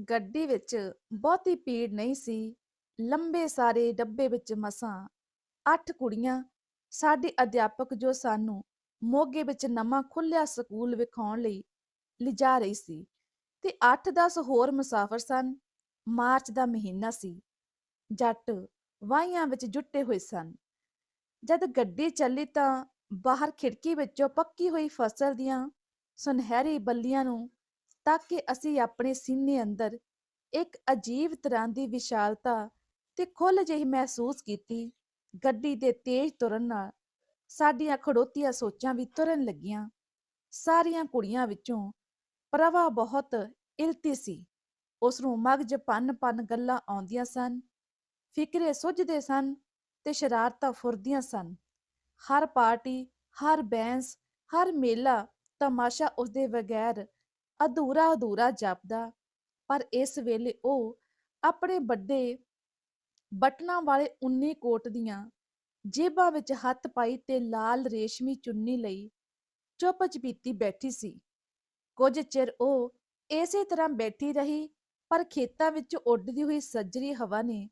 ਗੱਡੀ ਵਿੱਚ ਬਹੁਤੀ ਭੀੜ ਨਹੀਂ ਸੀ। ਲੰਬੇ ਸਾਰੇ ਡੱਬੇ ਵਿੱਚ ਮਸਾਂ, ਅੱਠ ਕੁੜੀਆਂ, ਸਾਡੇ ਅਧਿਆਪਕ ਜੋ ਸਾਨੂੰ ਮੋਗੇ ਵਿੱਚ ਨਵਾਂ ਖੁੱਲਿਆ ਸਕੂਲ ਵਿਖਾਉਣ ਲਈ ਲਿਜਾ ਰਹੀ ਸੀ ਤੇ 8-10 ਹੋਰ ਮੁਸਾਫਰ ਸਨ। ਮਾਰਚ ਦਾ ਮਹੀਨਾ ਸੀ। ਜੱਟ ਵਾਹੀਆਂ ਵਿੱਚ ਜੁੱਟੇ ਹੋਏ ਸਨ। ਜਦ ਗੱਡੀ ਚੱਲੀ ਤਾਂ ਬਾਹਰ ਖਿੜਕੀ ਵਿੱਚੋਂ ਪੱਕੀ ਹੋਈ ਫਸਲ ਦੀਆਂ ਸੁਨਹਿਰੀ ਬੱਲੀਆਂ ਨੂੰ ਤਾਂ ਕਿ ਅਸੀਂ ਆਪਣੇ ਸੀਨੇ ਅੰਦਰ ਇੱਕ ਅਜੀਬ ਤਰ੍ਹਾਂ ਦੀ ਵਿਸ਼ਾਲਤਾ ਤੇ ਖੁੱਲ ਜਿਹੀ ਮਹਿਸੂਸ ਕੀਤੀ। ਗੱਡੀ ਦੇ ਤੇਜ਼ ਤੁਰਨ ਨਾਲ ਸਾਡੀਆਂ ਖੜੋਤੀਆਂ ਸੋਚਾਂ ਵੀ ਤੁਰਨ ਲੱਗੀਆਂ। ਸਾਰੀਆਂ ਕੁੜੀਆਂ ਵਿੱਚੋਂ ਪ੍ਰਭਾ ਬਹੁਤ ਇਲਤੀ ਸੀ। ਉਸ ਨੂੰ ਮਗਜ ਭੰਨ-ਭੰਨ ਗੱਲਾਂ ਆਉਂਦੀਆਂ ਸਨ। ਫਿਕਰੇ ਸੁੱਝਦੇ ਸਨ ਤੇ ਸ਼ਰਾਰਤਾਂ ਫੁਰਦੀਆਂ ਸਨ। ਹਰ ਪਾਰਟੀ, ਹਰ ਬੈਂਸ, ਹਰ ਮੇਲਾ ਤਮਾਸ਼ਾ ਉਸਦੇ ਬਗੈਰ ਅਧੂਰਾ-ਅਧੂਰਾ ਜਾਪਦਾ। ਪਰ ਇਸ ਵੇਲੇ ਉਹ ਆਪਣੇ ਵੱਡੇ ਬਟਨਾਂ ਵਾਲੇ ਉੱਨੀ ਕੋਟ ਦੀਆਂ ਜੇਬਾਂ ਵਿੱਚ ਹੱਥ ਪਾਈ ਤੇ ਲਾਲ ਰੇਸ਼ਮੀ ਚੁੰਨੀ ਲਈ ਚੁੱਪ-ਚਪੀਤੀ ਬੈਠੀ ਸੀ। ਕੁਝ ਚਿਰ ਉਹ ਇਸੇ ਤਰ੍ਹਾਂ ਬੈਠੀ ਰਹੀ, ਪਰ ਖੇਤਾਂ ਵਿੱਚ ਉੱਡਦੀ ਹੋਈ ਸੱਜਰੀ ਹਵਾ ਨੇ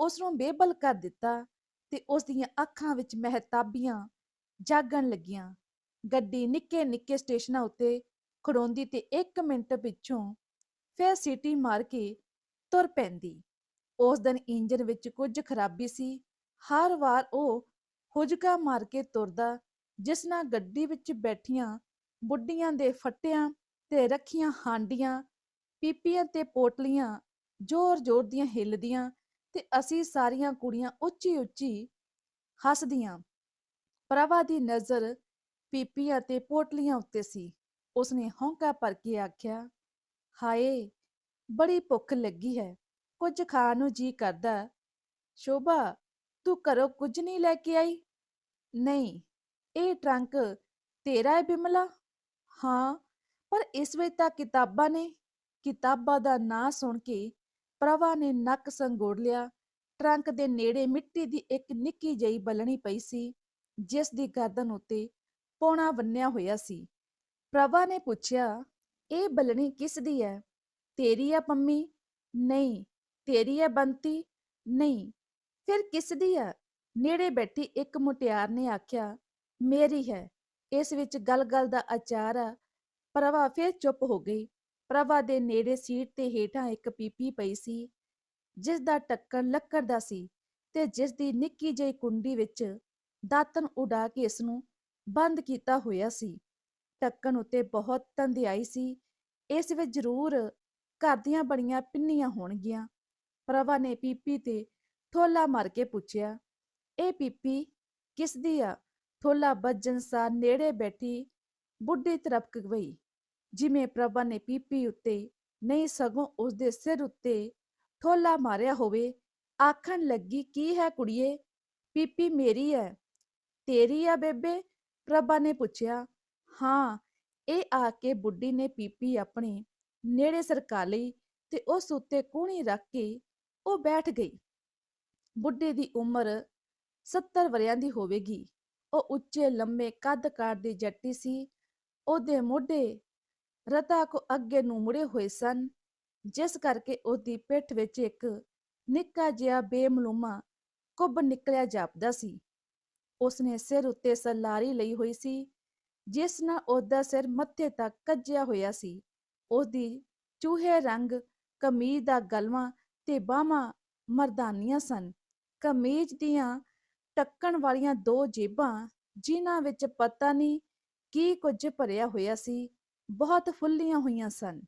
ਉਸ ਨੂੰ ਬੇਬਲ ਕਰ ਦਿੱਤਾ ਤੇ ਉਸ ਦੀਆਂ ਅੱਖਾਂ ਵਿੱਚ ਮਹਿਤਾਬੀਆਂ ਜਾਗਣ ਲੱਗੀਆਂ। ਗੱਡੀ ਨਿੱਕੇ-ਨਿੱਕੇ ਸਟੇਸ਼ਨਾਂ ਉੱਤੇ ਖੜੋਂਦੀ ਤੇ ਇੱਕ ਮਿੰਟ ਪਿੱਛੋਂ ਫਿਰ ਸੀਟੀ ਮਾਰ ਕੇ ਤੁਰ ਪੈਂਦੀ। ਉਸ ਦਿਨ ਇੰਜਣ ਵਿੱਚ ਕੁਝ ਖਰਾਬੀ ਸੀ। ਹਰ ਵਾਰ ਉਹ ਹੁਜਕਾ ਮਾਰ ਕੇ ਤੁਰਦਾ ਜਿਸ ਨਾਲ ਗੱਡੀ ਵਿੱਚ ਬੈਠੀਆਂ ਬੁੱਢੀਆਂ ਦੇ ਫੱਟਿਆਂ ਤੇ ਰੱਖੀਆਂ ਹਾਂਡੀਆਂ, ਪੀਪੀਆਂ ਤੇ ਪੋਟਲੀਆਂ ਜ਼ੋਰ-ਜ਼ੋਰ ਦੀਆਂ ਹਿੱਲਦੀਆਂ ਤੇ ਅਸੀਂ ਸਾਰੀਆਂ ਕੁੜੀਆਂ ਉੱਚੀ-ਉੱਚੀ ਹੱਸਦੀਆਂ। ਪ੍ਰਭਾ ਦੀ ਨਜ਼ਰ ਪੀਪੀਆਂ ਤੇ ਪੋਟਲੀਆਂ ਉੱਤੇ ਸੀ। ਉਸਨੇ ਹੌਂਕਾ ਭਰ ਕੇ ਆਖਿਆ, "ਹਾਏ! ਬੜੀ ਭੁੱਖ ਲੱਗੀ ਹੈ। ਕੁਝ ਖਾਣ ਨੂੰ ਜੀ ਕਰਦਾ। ਸ਼ੋਭਾ, ਤੂੰ ਘਰੋਂ ਕੁਝ ਨਹੀਂ ਲੈ ਕੇ ਆਈ?" "ਨਹੀਂ, ਇਹ ਟਰੰਕ ਤੇਰਾ ਹੈ ਬਿਮਲਾ?" "ਹਾਂ, ਪਰ ਇਸ ਵਿੱਚ ਤਾਂ ਕਿਤਾਬਾਂ ਨੇ।" ਕਿਤਾਬਾਂ ਦਾ ਨਾਂ ਸੁਣ ਕੇ ਪ੍ਰਭਾ ਨੇ ਨੱਕ ਸੰਗੋੜ ਲਿਆ। ਟਰੰਕ ਦੇ ਨੇੜੇ ਮਿੱਟੀ ਦੀ ਇੱਕ ਨਿੱਕੀ ਜਿਹੀ ਬਲਣੀ ਪਈ ਸੀ ਜਿਸ ਦੀ ਗਰਦਨ ਉੱਤੇ ਪੌਣਾ ਬੰਨ੍ਹਿਆ ਹੋਇਆ ਸੀ। ਪ੍ਰਭਾ ਨੇ ਪੁੱਛਿਆ, "ਇਹ ਬਲਣੀ ਕਿਸ ਦੀ ਹੈ? ਤੇਰੀ ਹੈ ਪੰਮੀ?" "ਨਹੀਂ।" "ਤੇਰੀ ਹੈ ਬੰਤੀ?" "ਨਹੀਂ।" "ਫਿਰ ਕਿਸ ਦੀ ਹੈ?" ਨੇੜੇ ਬੈਠੀ ਇੱਕ ਮੁਟਿਆਰ ਨੇ ਆਖਿਆ, "ਮੇਰੀ ਹੈ। ਇਸ ਵਿੱਚ ਗਲ-ਗਲ ਦਾ ਅਚਾਰ ਆ।" ਪ੍ਰਭਾ ਫਿਰ ਚੁੱਪ ਹੋ ਗਈ। ਪ੍ਰਭਾ ਦੇ ਨੇੜੇ ਸੀਟ ਤੇ ਹੇਠਾਂ ਇੱਕ ਪੀਪੀ ਪਈ ਸੀ ਜਿਸ ਦਾ ਢੱਕਣ ਲੱਕੜ ਦਾ ਸੀ ਤੇ ਜਿਸ ਦੀ ਨਿੱਕੀ ਜਿਹੀ ਕੁੰਡੀ ਵਿੱਚ ਦਾਤਣ ਉਡਾ ਕੇ ਇਸ ਨੂੰ ਬੰਦ ਕੀਤਾ ਹੋਇਆ ਸੀ। ਢੱਕਣ ਉੱਤੇ ਬਹੁਤ ਧੰਦਿਆਈ ਸੀ। ਇਸ ਵਿੱਚ ਜ਼ਰੂਰ ਘਰ ਦੀਆਂ ਬਣੀਆਂ ਪਿੰਨੀਆਂ ਹੋਣਗੀਆਂ। ਪ੍ਰਭਾ ਨੇ ਪੀਪੀ ਤੇ ਠੋਲਾ ਮਾਰ ਕੇ ਪੁੱਛਿਆ, "ਇਹ ਪੀਪੀ ਕਿਸ ਦੀ ਆ?" ਥੋਲਾ ਬੱਜਣ ਸਾਰ ਨੇੜੇ ਬੈਠੀ ਬੁੱਢੀ ਤਰਪਕ ਪਈ। ਜਿਵੇਂ ਪ੍ਰਭਾ ਨੇ ਪੀਪੀ ਉੱਤੇ ਨਹੀਂ ਸਗੋਂ ਉਸਦੇ ਸਿਰ ਉੱਤੇ ਠੋਲਾ ਮਾਰਿਆ ਹੋਵੇ। ਆਖਣ ਲੱਗੀ, "ਕੀ ਹੈ ਕੁੜੀਏ? ਪੀਪੀ ਮੇਰੀ ਹੈ।" "ਤੇਰੀ ਆ ਬੇਬੇ?" ਪ੍ਰਭਾ ਨੇ ਪੁੱਛਿਆ। "ਹਾਂ।" ਇਹ ਆ ਕੇ ਬੁੱਢੀ ਨੇ ਪੀਪੀ ਆਪਣੇ ਨੇੜੇ ਸਰਕਾ ਲਈ ਤੇ ਉਸ ਉੱਤੇ ਕੂਣੀ ਰੱਖ ਕੇ ਉਹ ਬੈਠ ਗਈ। ਬੁੱਢੀ ਦੀ ਉਮਰ 70 ਵਰ੍ਹਿਆਂ ਦੀ ਹੋਵੇਗੀ। ਉਹ ਉੱਚੇ ਲੰਮੇ ਕੱਦ ਕਾਰ ਦੀ ਜੱਟੀ ਸੀ। ਉਹਦੇ ਮੋਢੇ ਰਤਾ ਕੁ ਅੱਗੇ ਨੂੰ ਮੁੜੇ ਹੋਏ ਸਨ, ਜਿਸ ਕਰਕੇ ਉਹਦੀ ਪਿੱਠ ਵਿੱਚ ਇੱਕ ਨਿੱਕਾ ਜਿਹਾ ਬੇਮਲੂਮਾ ਕੁੱਬ ਨਿਕਲਿਆ ਜਾਪਦਾ ਸੀ। ਉਸਨੇ ਸਿਰ ਉੱਤੇ ਸਲਾਰੀ ਲਈ ਹੋਈ ਸੀ ਜਿਸ ਨਾਲ ਉਹਦਾ ਸਿਰ ਮੱਥੇ ਤੱਕ ਕੱਜਿਆ ਹੋਇਆ ਸੀ। ਉਹਦੀ ਚੂਹੇ ਰੰਗ ਕਮੀਜ਼ ਦਾ ਗਲਵਾਂ ਤੇ ਬਾਹਵਾਂ ਮਰਦਾਨੀਆਂ ਸਨ। ਕਮੀਜ਼ ਦੀਆਂ ਟੱਕਣ ਵਾਲੀਆਂ ਦੋ ਜੇਬਾਂ ਜਿਨ੍ਹਾਂ ਵਿੱਚ ਪਤਾ ਨਹੀਂ ਕੀ ਕੁਝ ਭਰਿਆ ਹੋਇਆ ਸੀ, ਬਹੁਤ ਫੁੱਲੀਆਂ ਹੋਈਆਂ ਸਨ।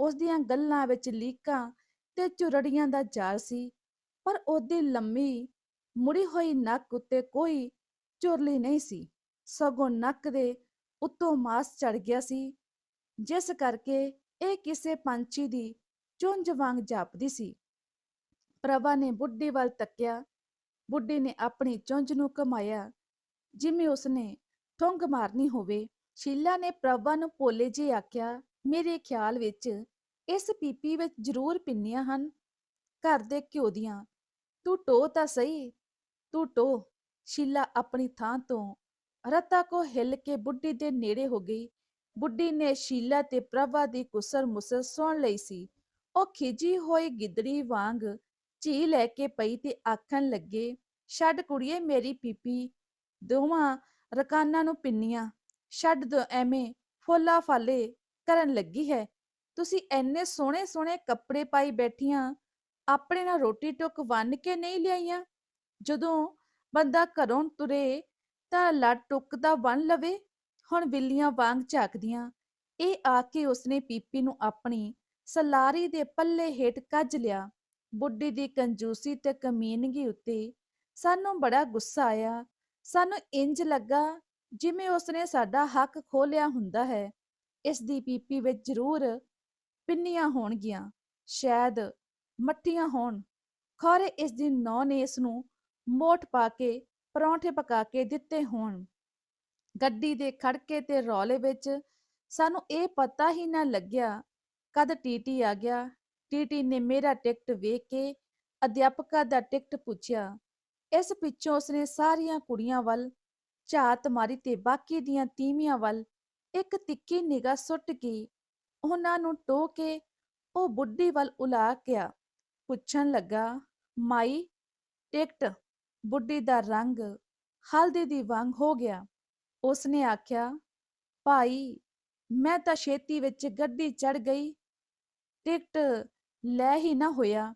ਉਸਦੀਆਂ ਗੱਲਾਂ ਵਿੱਚ ਲੀਕਾਂ ਤੇ ਚੁਰੜੀਆਂ ਦਾ ਜਾਲ ਸੀ ਪਰ ਉਹਦੀ ਲੰਮੀ ਮੁੜੀ ਹੋਈ ਨੱਕ ਉੱਤੇ ਕੋਈ ਚੁਰਲੀ ਨਹੀਂ ਸੀ ਸਗੋਂ ਨੱਕ ਦੇ ਉੱਤੋਂ ਮਾਸ ਚੜ੍ਹ ਗਿਆ ਸੀ ਜਿਸ ਕਰਕੇ ਇਹ ਕਿਸੇ ਪੰਛੀ ਦੀ ਚੁੰਝ ਵਾਂਗ ਜਾਪਦੀ ਸੀ। ਪ੍ਰਭਾ ਨੇ ਬੁੱਢੀ ਵੱਲ ਤੱਕਿਆ। ਬੁੱਢੀ ਨੇ ਆਪਣੀ ਚੁੰਝ ਨੂੰ ਘੁਮਾਇਆ ਜਿਵੇਂ ਉਸਨੇ ਠੁੰਗ ਮਾਰਨੀ ਹੋਵੇ। ਸ਼ੀਲਾ ਨੇ ਪ੍ਰਭਾ ਨੂੰ ਭੋਲੇ ਜਿਹੇ ਆਖਿਆ, "ਮੇਰੇ ਖਿਆਲ ਵਿੱਚ ਇਸ ਪੀਪੀ ਵਿੱਚ ਜ਼ਰੂਰ ਪਿੰਨੀਆਂ ਹਨ, ਘਰ ਦੇ ਘਿਓ ਦੀਆਂ। ਤੂੰ ਟੋਹ ਤਾਂ ਸਹੀ, ਤੂੰ ਟੋਹ।" ਸ਼ੀਲਾ ਆਪਣੀ ਥਾਂ ਤੋਂ ਰਤਾ ਕੋ ਹਿੱਲ ਕੇ ਬੁੱਢੀ ਦੇ ਨੇੜੇ ਹੋ ਗਈ। ਬੁੱਢੀ ਨੇ ਸ਼ੀਲਾ ਤੇ ਪ੍ਰਭਾ ਦੀ ਕੁਸਰ-ਮੁਸਰ ਸੁਣ ਲਈ ਸੀ। ਉਹ ਖਿਜੀ ਹੋਈ ਗਿੱਦੜੀ ਵਾਂਗ ਝੀ ਲੈ ਕੇ ਪਈ ਤੇ ਆਖਣ ਲੱਗੇ, ਛੱਡ ਕੁੜੀਏ ਮੇਰੀ ਪੀਪੀ, ਦੋਵਾਂ ਰਕਾਨਾਂ ਨੂੰ ਪਿੰਨੀਆਂ ਛੱਡ ਦੋ ਐਵੇਂ, ਫੋਲਾ ਫਾਲੇ ਕਰਨ ਲੱਗੀ ਹੈ ਤੁਸੀਂ ਐਨੇ ਸੋਹਣੇ ਸੋਹਣੇ ਕੱਪੜੇ ਪਾਈ ਬੈਠੀਆਂ, ਆਪਣੇ ਨਾਲ ਰੋਟੀ ਟੁੱਕ ਵੰਨ ਕੇ ਨਹੀਂ ਲਿਆਈਆਂ ਜਦੋਂ ਬੰਦਾ ਘਰੋਂ ਤੁਰੇ ਤਾਂ ਲੱਟ ਟੁੱਕ ਦਾ ਲਵੇ। ਹੁਣ ਬਿੱਲੀਆਂ ਵਾਂਗ ਝਾਕਦੀਆਂ। ਇਹ ਆ ਕੇ ਉਸਨੇ ਪੀਪੀ ਨੂੰ ਆਪਣੀ ਸਲਾਰੀ ਦੇ ਪੱਲੇ ਹੇਠ ਕੱਜ ਲਿਆ। ਬੁੱਢੀ ਦੀ ਕੰਜੂਸੀ ਤੇ ਕਮੀਨਗੀ ਉੱਤੇ ਸਾਨੂੰ ਬੜਾ ਗੁੱਸਾ ਆਇਆ। ਸਾਨੂੰ ਇੰਜ ਲੱਗਾ ਜਿਵੇਂ ਉਸਨੇ ਸਾਡਾ ਹੱਕ ਖੋਹ ਲਿਆ ਹੁੰਦਾ ਹੈ। ਇਸ ਦੀ ਪੀਪੀ ਵਿੱਚ ਜ਼ਰੂਰ ਪਿੰਨੀਆਂ ਹੋਣਗੀਆਂ। ਸ਼ਾਇਦ ਮੱਠੀਆਂ ਹੋਣ। ਖੌਰੇ ਇਸ ਦੀ ਨੌ ਨੇ ਇਸ ਨੂੰ ਮੋਠ ਪਾ ਕੇ ਪਰੌਂਠੇ ਪਕਾ ਕੇ ਦਿੱਤੇ ਹੋਣ। ਗੱਡੀ ਦੇ ਖੜਕੇ ਤੇ ਰੌਲੇ ਵਿੱਚ ਸਾਨੂੰ ਇਹ ਪਤਾ ਹੀ ਨਾ ਲੱਗਿਆ ਕਦ ਟੀਟੀ ਆ ਗਿਆ। ਟੀਟੀ ਨੇ ਮੇਰਾ ਟਿਕਟ ਵੇਖ ਕੇ ਅਧਿਆਪਕਾ ਦਾ ਟਿਕਟ ਪੁੱਛਿਆ। ਇਸ ਪਿੱਛੋਂ ਉਸਨੇ ਸਾਰੀਆਂ ਕੁੜੀਆਂ ਵੱਲ ਝਾਤ ਮਾਰੀ ਤੇ ਬਾਕੀ ਦੀਆਂ ਤੀਵੀਆਂ ਵੱਲ ਇੱਕ ਤਿੱਖੀ ਨਿਗਾਹ ਸੁੱਟ ਕੇ ਉਹਨਾਂ ਨੂੰ ਟੋ ਕੇ ਉਹ ਬੁੱਢੀ ਵੱਲ ਉਲਾ ਗਿਆ ਪੁੱਛਣ ਲੱਗਾ, ਮਾਈ, ਟਿਕਟ ਬੁੱਢੀ ਦਾ ਰੰਗ ਹਲਦੀ ਦੀ ਵਾਂਗ ਹੋ ਗਿਆ। ਉਸਨੇ ਆਖਿਆ, ਭਾਈ, ਮੈਂ ਤਾਂ ਛੇਤੀ ਵਿੱਚ ਗੱਡੀ ਚੜ ਗਈ। ਟਿਕਟ ਲੈ ਹੀ ਨਾ ਹੋਇਆ।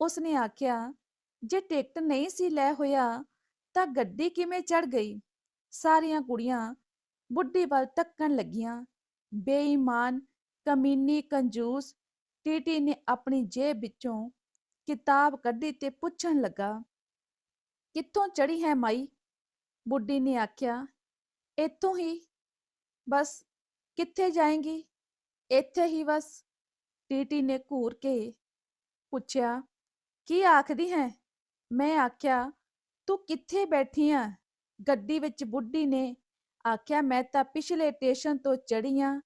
ਉਸਨੇ ਆਖਿਆ, ਜੇ ਟਿਕਟ ਨਹੀਂ ਸੀ ਲੈ ਹੋਇਆ, ਤਾਂ ਗੱਡੀ ਕਿਵੇਂ ਚੜ ਗਈ? ਸਾਰੀਆਂ ਕੁੜੀਆਂ ਬੁੱਢੀ ਵੱਲ ਤੱਕਣ ਲੱਗੀਆਂ। ਬੇਈਮਾਨ, ਕਮੀਨੀ ਕੰਜੂਸ, ਟੀਟੀ ਨੇ ਆਪਣੀ ਜੇਬ ਵਿੱਚੋਂ ਕਿਤਾਬ ਕੱਢੀ ਤੇ ਪੁੱਛਣ ਲੱਗਾ ਕਿੱਥੋਂ ਚੜੀ ਹੈ ਮਾਈ? ਬੁੱਢੀ ਨੇ ਆਖਿਆ, ਇੱਥੋਂ ਹੀ। ਬਸ, ਕਿੱਥੇ ਜਾਏਂਗੀ? ਇੱਥੇ ਹੀ ਬਸ। ਟੀਟੀ ਨੇ ਘੂਰ ਕੇ ਪੁੱਛਿਆ, ਕੀ ਆਖਦੀ ਹੈ? ਮੈਂ ਆਖਿਆ, ਤੂੰ ਕਿੱਥੇ ਬੈਠੀ ਆ? ਗੱਡੀ ਵਿੱਚ ਬੁੱਢੀ ਨੇ ਆਖਿਆ, ਮੈਂ ਤਾਂ ਪਿਛਲੇ ਸਟੇਸ਼ਨ ਤੋਂ ਚੜੀ ਆਂ।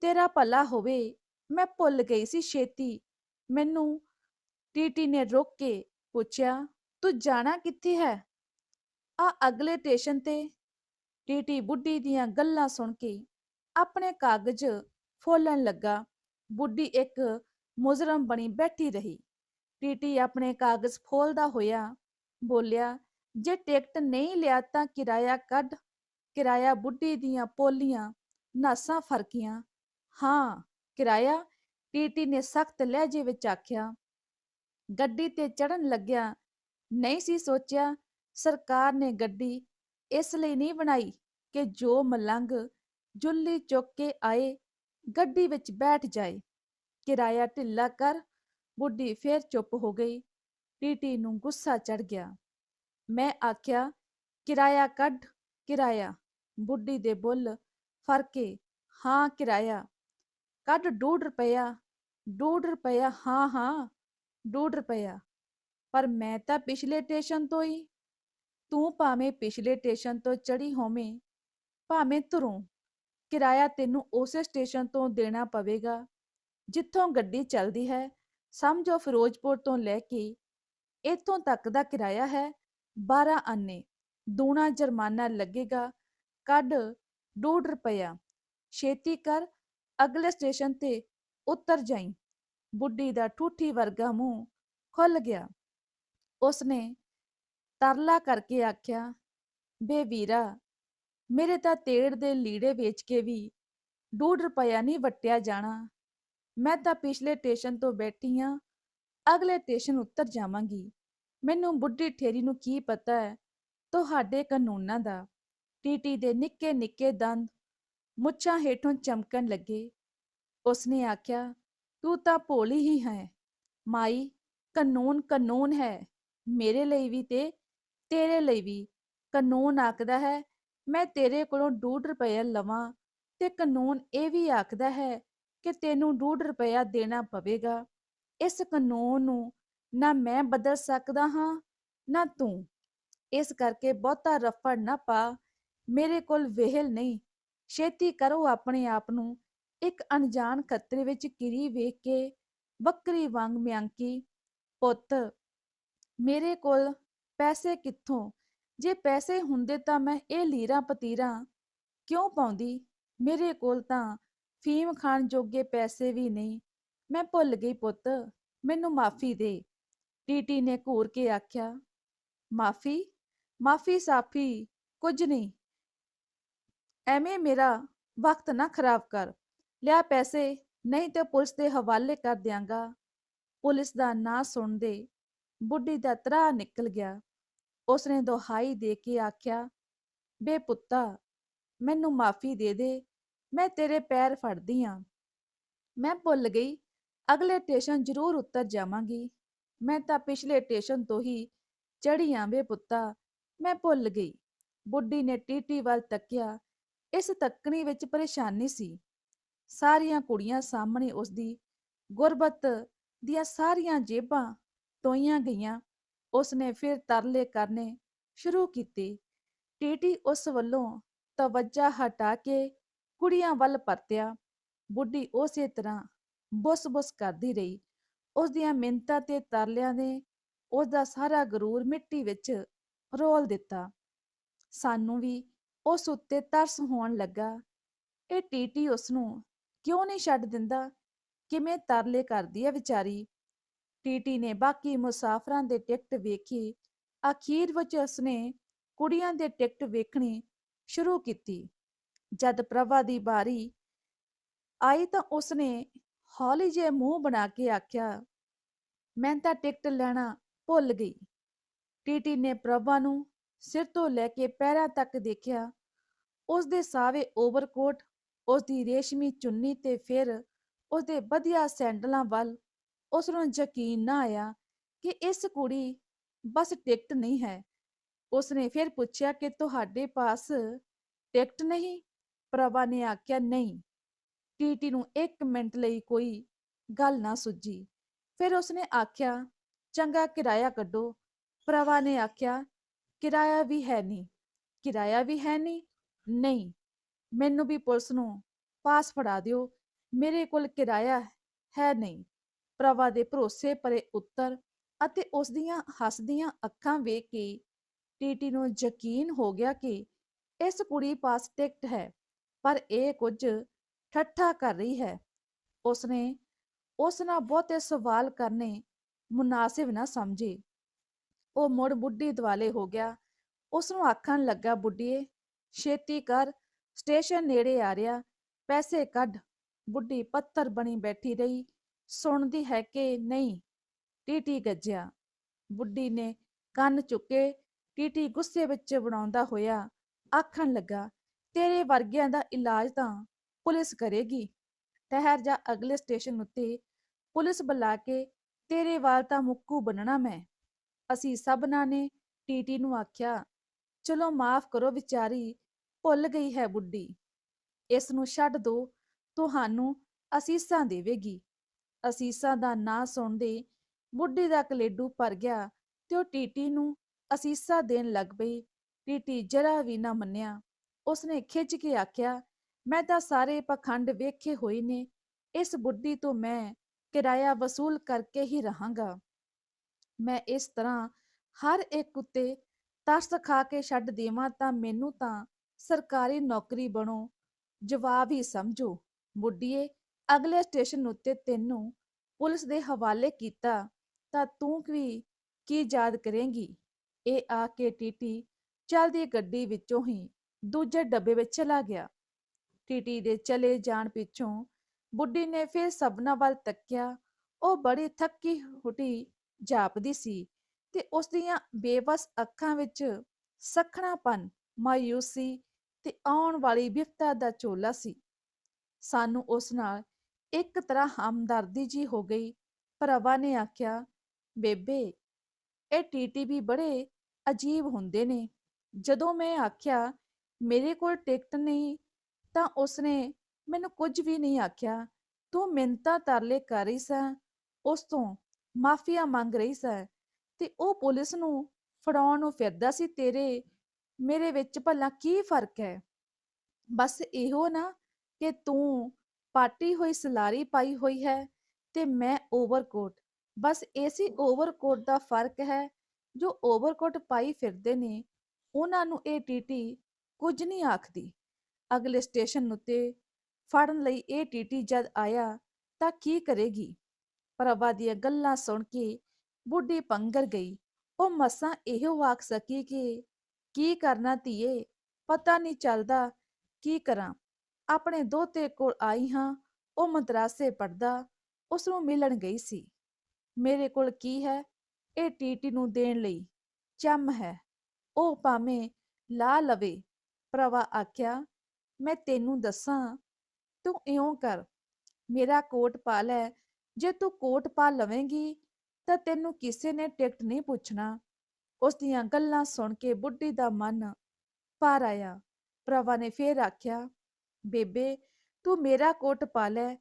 ਤੇਰਾ ਭਲਾ ਹੋਵੇ, ਮੈਂ ਭੁੱਲ ਗਈ ਸੀ ਛੇਤੀ। ਮੈਨੂੰ ਟੀਟੀ ਨੇ ਰੋਕ ਕੇ ਪੁੱਛਿਆ ਤੂੰ ਜਾਣਾ ਕਿੱਥੇ ਹੈ? ਆ ਅਗਲੇ ਸਟੇਸ਼ਨ ਤੇ। ਟੀਟੀ ਬੁੱਢੀ ਦੀਆਂ ਗੱਲਾਂ ਸੁਣ ਕੇ ਆਪਣੇ ਕਾਗਜ਼ ਫੋਲਣ ਲੱਗਾ। ਬੁੱਢੀ ਇੱਕ ਮੁਜਰਮ ਬਣੀ ਬੈਠੀ ਰਹੀ। ਟੀਟੀ ਆਪਣੇ ਕਾਗਜ਼ ਫੋਲਦਾ ਹੋਇਆ ਬੋਲਿਆ, ਜੇ ਟਿਕਟ ਨਹੀਂ ਲਿਆ ਤਾਂ ਕਿਰਾਇਆ ਕੱਢ। ਕਿਰਾਇਆ ਬੁੱਢੀ ਦੀਆਂ ਪੋਲੀਆਂ ਨਾਸਾਂ ਫਰਕੀਆਂ। ਹਾਂ, ਕਿਰਾਇਆ? ਟੀਟੀ ਨੇ ਸਖਤ ਲਹਿਜੇ ਵਿੱਚ ਆਖਿਆ। ਗੱਡੀ ਤੇ ਚੜਨ ਲੱਗਿਆ ਨਹੀਂ ਸੀ ਸੋਚਿਆ, ਸਰਕਾਰ ਨੇ ਗੱਡੀ ਇਸ ਲਈ ਨਹੀਂ ਬਣਾਈ ਕਿ ਜੋ ਮਲੰਗ ਜੁੱਲੀ ਚੁੱਕ ਕੇ ਆਏ, ਗੱਡੀ ਵਿੱਚ ਬੈਠ ਜਾਏ। ਕਿਰਾਇਆ ਢਿੱਲਾ ਕਰ, ਬੁੱਢੀ ਫੇਰ ਚੁੱਪ ਹੋ ਗਈ। ਟੀਟੀ ਨੂੰ ਗੁੱਸਾ ਚੜ ਗਿਆ। ਮੈਂ ਆਖਿਆ, ਕਿਰਾਇਆ ਕੱਢ, ਕਿਰਾਇਆ। ਬੁੱਢੀ ਦੇ ਬੁੱਲ ਫਰਕੇ ਹਾਂ, ਕਿਰਾਇਆ। ਕੱਢ, ਡੂਢ ਰੁਪਇਆ। ਡੂਢ ਰੁਪਇਆ, ਹਾਂ ਹਾਂ। ਡੂਢ ਰੁਪਇਆ। ਪਰ ਮੈਂ ਤਾਂ ਪਿਛਲੇ ਸਟੇਸ਼ਨ ਤੋਂ ਹੀ। ਤੂੰ ਭਾਵੇਂ ਪਿਛਲੇ ਸਟੇਸ਼ਨ ਤੋਂ ਚੜੀ ਹੋਵੇਂ, ਭਾਵੇਂ ਤੁਰੋਂ, ਕਿਰਾਇਆ ਤੈਨੂੰ ਉਸੇ ਸਟੇਸ਼ਨ ਤੋਂ ਦੇਣਾ ਪਵੇਗਾ, ਜਿੱਥੋਂ ਗੱਡੀ ਚੱਲਦੀ ਹੈ, ਸਮਝੋ ਫਿਰੋਜ਼ਪੁਰ ਤੋਂ ਲੈ ਕੇ ਇੱਥੋਂ ਤੱਕ ਦਾ ਕਿਰਾਇਆ ਹੈ 12 ਆਨੇ ਦੂਣਾ ਜੁਰਮਾਨਾ ਲੱਗੇਗਾ, ਕੱਢ ਡੂਢ ਰੁਪਇਆ, ਛੇਤੀ ਕਰ, ਅਗਲੇ ਸਟੇਸ਼ਨ ਤੇ ਉਤਰ ਜਾਈ, ਬੁੱਢੀ ਦਾ ਠੂਠੀ ਵਰਗਾ ਮੂੰਹ ਖੁੱਲ ਗਿਆ। ਉਸਨੇ ਤਰਲਾ ਕਰਕੇ ਆਖਿਆ ਬੇ ਵੀਰਾ, ਮੇਰੇ ਤਾਂ ਤੇੜ ਦੇ ਲੀੜੇ ਵੇਚ ਕੇ ਵੀ ਡੂਢ ਰੁਪਇਆ ਨਹੀਂ ਵਟਿਆ ਜਾਣਾ। ਮੈਂ ਤਾਂ ਪਿਛਲੇ ਸਟੇਸ਼ਨ ਤੋਂ ਬੈਠੀ ਆਂ, ਅਗਲੇ ਸਟੇਸ਼ਨ ਉੱਤਰ ਜਾਵਾਂਗੀ। ਮੈਨੂੰ ਬੁੱਢੀ ਠੇਰੀ ਨੂੰ ਕੀ ਪਤਾ ਹੈ ਤੁਹਾਡੇ ਕਾਨੂੰਨਾਂ ਦਾ ਟੀਟੀ ਦੇ ਨਿੱਕੇ ਨਿੱਕੇ ਦੰਦ ਮੁੱਛਾਂ ਹੇਠੋਂ ਚਮਕਣ ਲੱਗੇ। ਉਸਨੇ ਆਖਿਆ, ਤੂੰ ਤਾਂ ਭੋਲੀ ਹੀ ਹੈ। ਮਾਈ, ਕਾਨੂੰਨ ਕਾਨੂੰਨ ਹੈ। ਮੇਰੇ ਲਈ ਵੀ ਤੇ ਤੇਰੇ ਲਈ ਵੀ। ਕਾਨੂੰਨ ਆਖਦਾ ਹੈ, ਮੈਂ ਤੇਰੇ ਕੋਲੋਂ ਡੂਢ ਰੁਪਇਆ ਲਵਾਂ। ਤੇ ਕਾਨੂੰਨ ਇਹ ਵੀ ਆਖਦਾ ਹੈ ਕਿ ਤੈਨੂੰ ਡੂਢ ਰੁਪਇਆ ਦੇਣਾ ਪਵੇਗਾ। ਇਸ ਕਾਨੂੰਨ ਨੂੰ ਨਾ ਮੈਂ ਬਦਲ ਸਕਦਾ ਹਾਂ, ਨਾ ਤੂੰ। ਇਸ ਕਰਕੇ ਬਹੁਤਾ ਰਫੜ ਨਾ ਪਾ। ਮੇਰੇ ਕੋਲ ਵੇਹਲ ਨਹੀਂ। ਛੇਤੀ ਕਰੋ ਆਪਣੇ ਆਪ ਨੂੰ ਇੱਕ ਅਣਜਾਣ ਖਤਰੇ ਵਿੱਚ ਕਿਰੀ ਵੇਖ ਕੇ, ਬੱਕਰੀ ਵਾਂਗ ਮਿਆਂਕੀ, ਪੁੱਤ ਮੇਰੇ ਕੋਲ ਪੈਸੇ ਕਿੱਥੋਂ? ਜੇ ਪੈਸੇ ਹੁੰਦੇ ਤਾਂ ਮੈਂ ਇਹ ਲੀਰਾਂ ਪਤੀਰਾਂ ਕਿਉਂ ਪਾਉਂਦੀ? ਮੇਰੇ ਕੋਲ ਤਾਂ ਫੀਮ ਖਾਣ ਜੋਗੇ ਪੈਸੇ ਵੀ ਨਹੀਂ। ਮੈਂ ਭੁੱਲ ਗਈ ਪੁੱਤ, ਮੈਨੂੰ ਮਾਫੀ ਦੇ। ਟੀਟੀ ਨੇ ਘੂਰ ਕੇ ਆਖਿਆ, ਮਾਫੀ? ਮਾਫੀ ਸਾਫੀ ਕੁਝ ਨਹੀਂ। ਐਵੇਂ ਮੇਰਾ ਵਕਤ ਨਾ ਖਰਾਬ ਕਰ। ਲਿਆ ਪੈਸੇ, ਨਹੀਂ ਤੇ ਪੁਲਿਸ ਦੇ ਹਵਾਲੇ ਕਰ ਦਿਆਂਗਾ। ਪੁਲਿਸ ਦਾ ਨਾਂ ਸੁਣਦੇ ਬੁੱਢੀ ਦਾ ਤਰਾ ਨਿਕਲ ਗਿਆ। ਉਸਨੇ ਦੁਹਾਈ ਦੇ ਕੇ ਆਖਿਆ, ਬੇ ਪੁੱਤਾ, ਮੈਨੂੰ ਮਾਫੀ ਦੇ ਦੇ, ਮੈਂ ਤੇਰੇ ਪੈਰ ਫੜਦੀ ਆਂ। ਮੈਂ ਭੁੱਲ ਗਈ, ਅਗਲੇ ਸਟੇਸ਼ਨ ਜ਼ਰੂਰ ਉਤਰ ਜਾਵਾਂਗੀ। ਮੈਂ ਤਾਂ ਪਿਛਲੇ ਸਟੇਸ਼ਨ ਤੋਂ ਹੀ ਚੜੀ ਆਂ ਵੇ ਪੁੱਤਾ, ਮੈਂ ਭੁੱਲ ਗਈ। ਬੁੱਢੀ ਨੇ ਟੀਟੀ ਵੱਲ ਤੱਕਿਆ। ਇਸ ਤੱਕਣੀ ਵਿੱਚ ਪਰੇਸ਼ਾਨੀ ਸੀ। ਸਾਰੀਆਂ ਕੁੜੀਆਂ ਸਾਹਮਣੇ ਉਸਦੀ ਗੁਰਬਤ ਦੀਆਂ ਸਾਰੀਆਂ ਜੇਬਾਂ ਤੋਈਆਂ ਗਈਆਂ। ਉਸਨੇ ਫਿਰ ਤਰਲੇ ਕਰਨੇ ਸ਼ੁਰੂ ਕੀਤੇ। ਟੀਟੀ ਉਸ ਵੱਲੋਂ ਤਵੱਜਾ ਹਟਾ ਕੇ ਕੁੜੀਆਂ ਵੱਲ ਪਰਤਿਆ। ਬੁੱਢੀ ਉਸੇ ਤਰ੍ਹਾਂ ਬੁੱਸ-ਬੁੱਸ ਕਰਦੀ ਰਹੀ। ਉਸ ਦੀਆਂ ਮਿੰਨਤਾਂ ਤੇ ਤਰਲਿਆਂ ਨੇ ਉਸ ਦਾ ਸਾਰਾ ਗਰੂਰ ਮਿੱਟੀ ਵਿੱਚ ਰੋਲ ਦਿੱਤਾ। ਸਾਨੂੰ ਵੀ ਉਸ ਉੱਤੇ ਤਰਸ ਹੋਣ ਲੱਗਾ। ਇਹ ਟੀਟੀ ਉਸ ਨੂੰ ਕਿਉਂ ਨਹੀਂ ਛੱਡ ਦਿੰਦਾ? ਕਿਵੇਂ ਤਰਲੇ ਕਰਦੀ ਹੈ ਵਿਚਾਰੀ? ਟੀਟੀ ਨੇ ਬਾਕੀ ਮੁਸਾਫਰਾਂ ਦੇ ਟਿਕਟ ਵੇਖੀ। ਅਖੀਰ ਵਿੱਚ ਉਸਨੇ ਕੁੜੀਆਂ ਦੇ ਟਿਕਟ ਵੇਖਣੀ ਸ਼ੁਰੂ ਕੀਤੀ। ਜਦ ਪ੍ਰਭਾ ਦੀ ਬਾਰੀ ਆਈ ਤਾਂ ਉਸਨੇ ਹੌਲੀ ਜਿਹੇ ਮੂੰਹ ਬਣਾ ਕੇ ਆਖਿਆ, ਮੈਂ ਤਾਂ ਟਿਕਟ ਲੈਣਾ ਭੁੱਲ ਗਈ। ਟੀਟੀ ਨੇ ਪ੍ਰਭਾ ਨੂੰ ਸਿਰ ਤੋਂ ਲੈ ਕੇ ਪੈਰਾਂ ਤੱਕ ਦੇਖਿਆ। ਉਸ ਦੇ ਸਾਵੇ ਓਵਰਕੋਟ ਉਸ ਦੀ ਰੇਸ਼ਮੀ ਚੁੰਨੀ ਤੇ ਫਿਰ ਉਸ ਦੇ ਵਧੀਆ ਸੈਂਡਲਾਂ ਵੱਲ ਉਸ ਨੂੰ ਯਕੀਨ ਨਾ ਆਇਆ ਕਿ ਇਸ ਕੁੜੀ ਬਸ ਟਿਕਟ ਨਹੀਂ ਹੈ। ਉਸਨੇ ਫਿਰ ਪੁੱਛਿਆ ਕਿ ਤੁਹਾਡੇ ਪਾਸ ਟਿਕਟ ਨਹੀਂ? ਪ੍ਰਭਾ ਨੇ ਆਖਿਆ, ਨਹੀਂ। ਟੀਟੀ ਨੂੰ ਇੱਕ ਮਿੰਟ ਲਈ ਕੋਈ ਗੱਲ ਨਾ ਸੁੱਝੀ। ਫਿਰ ਉਸਨੇ ਆਖਿਆ, ਚੰਗਾ ਕਿਰਾਇਆ ਕੱਢੋ। ਪ੍ਰਭਾ ਨੇ ਆਖਿਆ, ਕਿਰਾਇਆ ਵੀ ਹੈ ਨਹੀਂ। ਕਿਰਾਇਆ ਵੀ ਹੈ ਨਹੀਂ? ਨਹੀਂ। ਮੈਨੂੰ ਵੀ ਪੁਲਿਸ ਨੂੰ ਪਾਸ ਫੜਾ ਦਿਓ। ਮੇਰੇ ਕੋਲ ਕਿਰਾਇਆ ਹੈ ਨਹੀਂ। ਪ੍ਰਭਾ ਦੇ ਭਰੋਸੇ ਭਰੇ ਉੱਤਰ ਅਤੇ ਉਸ ਦੀਆਂ ਹੱਸਦੀਆਂ ਅੱਖਾਂ ਵੇਖ ਕੇ ਟੀਟੀ ਨੂੰ ਯਕੀਨ ਹੋ ਗਿਆ ਕਿ ਇਸ ਕੁੜੀ ਪਾਸ ਟਿਕਟ ਹੈ, ਪਰ ਇਹ ਕੁਝ ਠੱਠਾ ਕਰ ਰਹੀ ਹੈ। ਉਸਨੇ ਉਸ ਨਾਲ ਬਹੁਤੇ ਸਵਾਲ ਕਰਨੇ ਮੁਨਾਸਿਬ ਨਾ ਸਮਝੇ। ਉਹ ਮੁੜ ਬੁੱਢੀ ਦੁਆਲੇ ਹੋ ਗਿਆ। ਉਸ ਨੂੰ ਆਖਣ ਲੱਗਾ, ਬੁੱਢੀਏ, ਛੇਤੀ ਕਰ, ਸਟੇਸ਼ਨ ਨੇੜੇ ਆ ਰਿਹਾ, ਪੈਸੇ ਕੱਢ। ਬੁੱਢੀ ਪੱਥਰ ਬਣੀ ਬੈਠੀ ਰਹੀ। ਸੁਣਦੀ ਹੈ ਕਿ ਨਹੀਂ, ਟੀਟੀ ਗੱਜਿਆ। ਬੁੱਢੀ ਨੇ ਕੰਨ ਚੁੱਕੇ, ਟੀਟੀ ਗੁੱਸੇ ਵਿੱਚ ਬਣਾਉਂਦਾ ਹੋਇਆ ਆਖਣ ਲੱਗਾ, ਤੇਰੇ ਵਰਗਿਆਂ ਦਾ ਇਲਾਜ ਤਾਂ ਪੁਲਿਸ ਕਰੇਗੀ। ਠਹਿਰ ਜਾ ਅਗਲੇ ਸਟੇਸ਼ਨ ਉੱਤੇ, ਪੁਲਿਸ ਬੁਲਾ ਕੇ ਤੇਰੇ ਵਾਲ ਤਾਂ ਮੁੱਕੂ ਬੰਨਣਾ ਮੈਂ। ਅਸੀਂ ਸਭਨਾਂ ਨੇ ਟੀਟੀ ਨੂੰ ਆਖਿਆ, ਚਲੋ ਮਾਫ ਕਰੋ ਵਿਚਾਰੀ, ਭੁੱਲ ਗਈ ਹੈ ਬੁੱਢੀ। ਇਸ ਨੂੰ ਛੱਡ ਦੋ, ਤੁਹਾਨੂੰ ਅਸੀਸਾਂ ਦੇਵੇਗੀ। ਅਸੀਸਾਂ ਦਾ ਨਾਂ ਸੁਣਦੇ ਬੁੱਢੀ ਦਾ ਕਲੇਡੂ ਭਰ ਗਿਆ ਤੇ ਉਹ ਟੀਟੀ ਨੂੰ ਅਸੀਸਾਂ ਦੇਣ ਲੱਗ ਪਈ। ਟੀਟੀ ਜਰਾ ਵੀ ਨਾ ਮੰਨਿਆ। ਉਸਨੇ ਖਿੱਚ ਕੇ ਆਖਿਆ, ਮੈਂ ਤਾਂ ਸਾਰੇ ਪਖੰਡ ਵੇਖੇ ਹੋਏ ਨੇ। ਇਸ ਬੁੱਢੀ ਤੋਂ ਮੈਂ ਕਿਰਾਇਆ ਵਸੂਲ ਕਰਕੇ ਹੀ ਰਹਾਂਗਾ। ਮੈਂ ਇਸ ਤਰ੍ਹਾਂ ਹਰ ਇੱਕ ਉੱਤੇ ਤਰਸ ਖਾ ਕੇ ਛੱਡ ਦੇਵਾਂ ਤਾਂ ਮੈਨੂੰ ਤਾਂ ਸਰਕਾਰੀ ਨੌਕਰੀ ਬਣੋ। ਜਵਾਬ ਹੀ ਸਮਝੋ। ਬੁੱਢੀਏ ਅਗਲੇ ਸਟੇਸ਼ਨ ਉੱਤੇ ਤੈਨੂੰ ਪੁਲਿਸ ਦੇ ਹਵਾਲੇ ਕੀਤਾ ਤਾਂ ਤੂੰ ਵੀ ਕੀ ਯਾਦ ਕਰੇਂਗੀ? ਇਹ ਆ ਕੇ ਟੀਟੀ ਚਲਦੀ ਗੱਡੀ ਵਿੱਚੋਂ ਹੀ ਦੂਜੇ ਡੱਬੇ ਵਿੱਚ ਚਲਾ ਗਿਆ। ਟੀਟੀ ਦੇ ਚਲੇ ਜਾਣ ਪਿੱਛੋਂ ਬੁੱਢੀ ਨੇ ਫਿਰ ਸਭਨਾਂ ਵੱਲ ਤੱਕਿਆ। ਉਹ ਬੜੀ ਥੱਕੀ ਹੁਟੀ ਜਾਪਦੀ ਸੀ ਤੇ ਉਸ ਦੀਆਂ ਬੇਵਸ ਅੱਖਾਂ ਵਿੱਚ ਸਖਣਾਪਨ ਮਾਯੂਸੀ ਤੇ ਆਉਣ ਵਾਲੀ ਵਿਫਤਾ ਦਾ ਚੋਲਾ ਸੀ। ਸਾਨੂੰ ਉਸ ਨਾਲ ਇੱਕ ਤਰ੍ਹਾਂ ਹਮਦਰਦੀ ਜੀ ਹੋ ਗਈ। ਭਰਾਵਾ ਨੇ ਆਖਿਆ, ਬੇਬੇ, ਇਹ ਟੀਟੀ ਵੀ ਬੜੇ ਅਜੀਬ ਹੁੰਦੇ ਨੇ। ਜਦੋਂ ਮੈਂ ਆਖਿਆ, ਮੇਰੇ ਕੋਲ ਟਿਕਟ ਨਹੀਂ, ਤਾਂ ਉਸਨੇ ਮੈਨੂੰ ਕੁਝ ਵੀ ਨਹੀਂ ਆਖਿਆ। ਤੂੰ ਮਿੰਤਾ ਤਰਲੇ ਕਰ ਰਹੀ ਸਾਂ, ਉਸ ਤੋਂ ਮਾਫੀਆ ਮੰਗ ਰਹੀ ਸਾਂ ਤੇ ਉਹ ਪੁਲਿਸ ਨੂੰ ਫੜਾਉਣ ਨੂੰ ਫਿਰਦਾ ਸੀ। ਤੇਰੇ, ਮੇਰੇ ਵਿੱਚ ਭਲਾ ਕੀ ਫ਼ਰਕ ਹੈ? ਬਸ ਇਹੋ ਨਾ ਕਿ ਤੂੰ ਪਾਟੀ ਹੋਈ ਸਲਾਰੀ ਪਾਈ ਹੋਈ ਹੈ ਤੇ ਮੈਂ ਓਵਰਕੋਟ ਬਸ ਇਸੇ ਓਵਰਕੋਟ ਦਾ ਫ਼ਰਕ ਹੈ। ਜੋ ਓਵਰਕੋਟ ਪਾਈ ਫਿਰਦੇ ਨੇ, ਉਹਨਾਂ ਨੂੰ ਇਹ ਟੀਟੀ ਕੁਝ ਨਹੀਂ ਆਖਦੀ। ਅਗਲੇ ਸਟੇਸ਼ਨ ਉੱਤੇ ਫੜਨ ਲਈ ਇਹ ਟੀਟੀ ਜਦ ਆਇਆ ਤਾਂ ਕੀ ਕਰੇਗੀ? ਪ੍ਰਭਾ ਦੀਆਂ ਗੱਲਾਂ ਸੁਣ ਕੇ ਬੁੱਢੀ ਪੰਗਰ ਗਈ। ਉਹ ਮਸਾਂ ਇਹੋ ਆਖ ਸਕੀ ਕਿ ਕੀ ਕਰਨਾ ਧੀਏ? ਪਤਾ ਨਹੀਂ ਚੱਲਦਾ ਕੀ ਕਰਾਂ। ਆਪਣੇ ਦੋਤੇ ਕੋਲ ਆਈ ਹਾਂ, ਉਹ ਮਦਰਾਸੇ ਪੜਦਾ ਉਸ ਨੂੰ ਮਿਲਣ ਗਈ ਸੀ। ਮੇਰੇ ਕੋਲ ਕੀ ਹੈ? ਇਹ ਟੀਟੀ ਨੂੰ ਦੇਣ ਲਈ ਚੰਮ ਹੈ। ਉਹ ਭਾਵੇਂ ਲਾ ਲਵੇ। ਪ੍ਰਵਾ ਆਖਿਆ, ਮੈਂ ਤੈਨੂੰ ਦੱਸਾਂ, ਤੂੰ ਇਉਂ ਕਰ। ਮੇਰਾ ਕੋਟ ਪਾ ਲੈ। ਜੇ ਤੂੰ ਕੋਟ ਪਾ ਲਵੇਂਗੀ, ਤਾਂ ਤੈਨੂੰ ਕਿਸੇ ਨੇ ਟਿਕਟ ਨਹੀਂ ਪੁੱਛਣਾ। ਉਸ ਦੀਆਂ ਗੱਲਾਂ ਸੁਣ ਕੇ ਬੁੱਢੀ ਦਾ ਮਨ ਭਰ ਆਇਆ। ਪ੍ਰਵਾ ਨੇ ਫੇਰ ਆਖਿਆ ਬੇਬੇ, ਤੂੰ ਮੇਰਾ ਕੋਟ ਪਾ ਲੈ,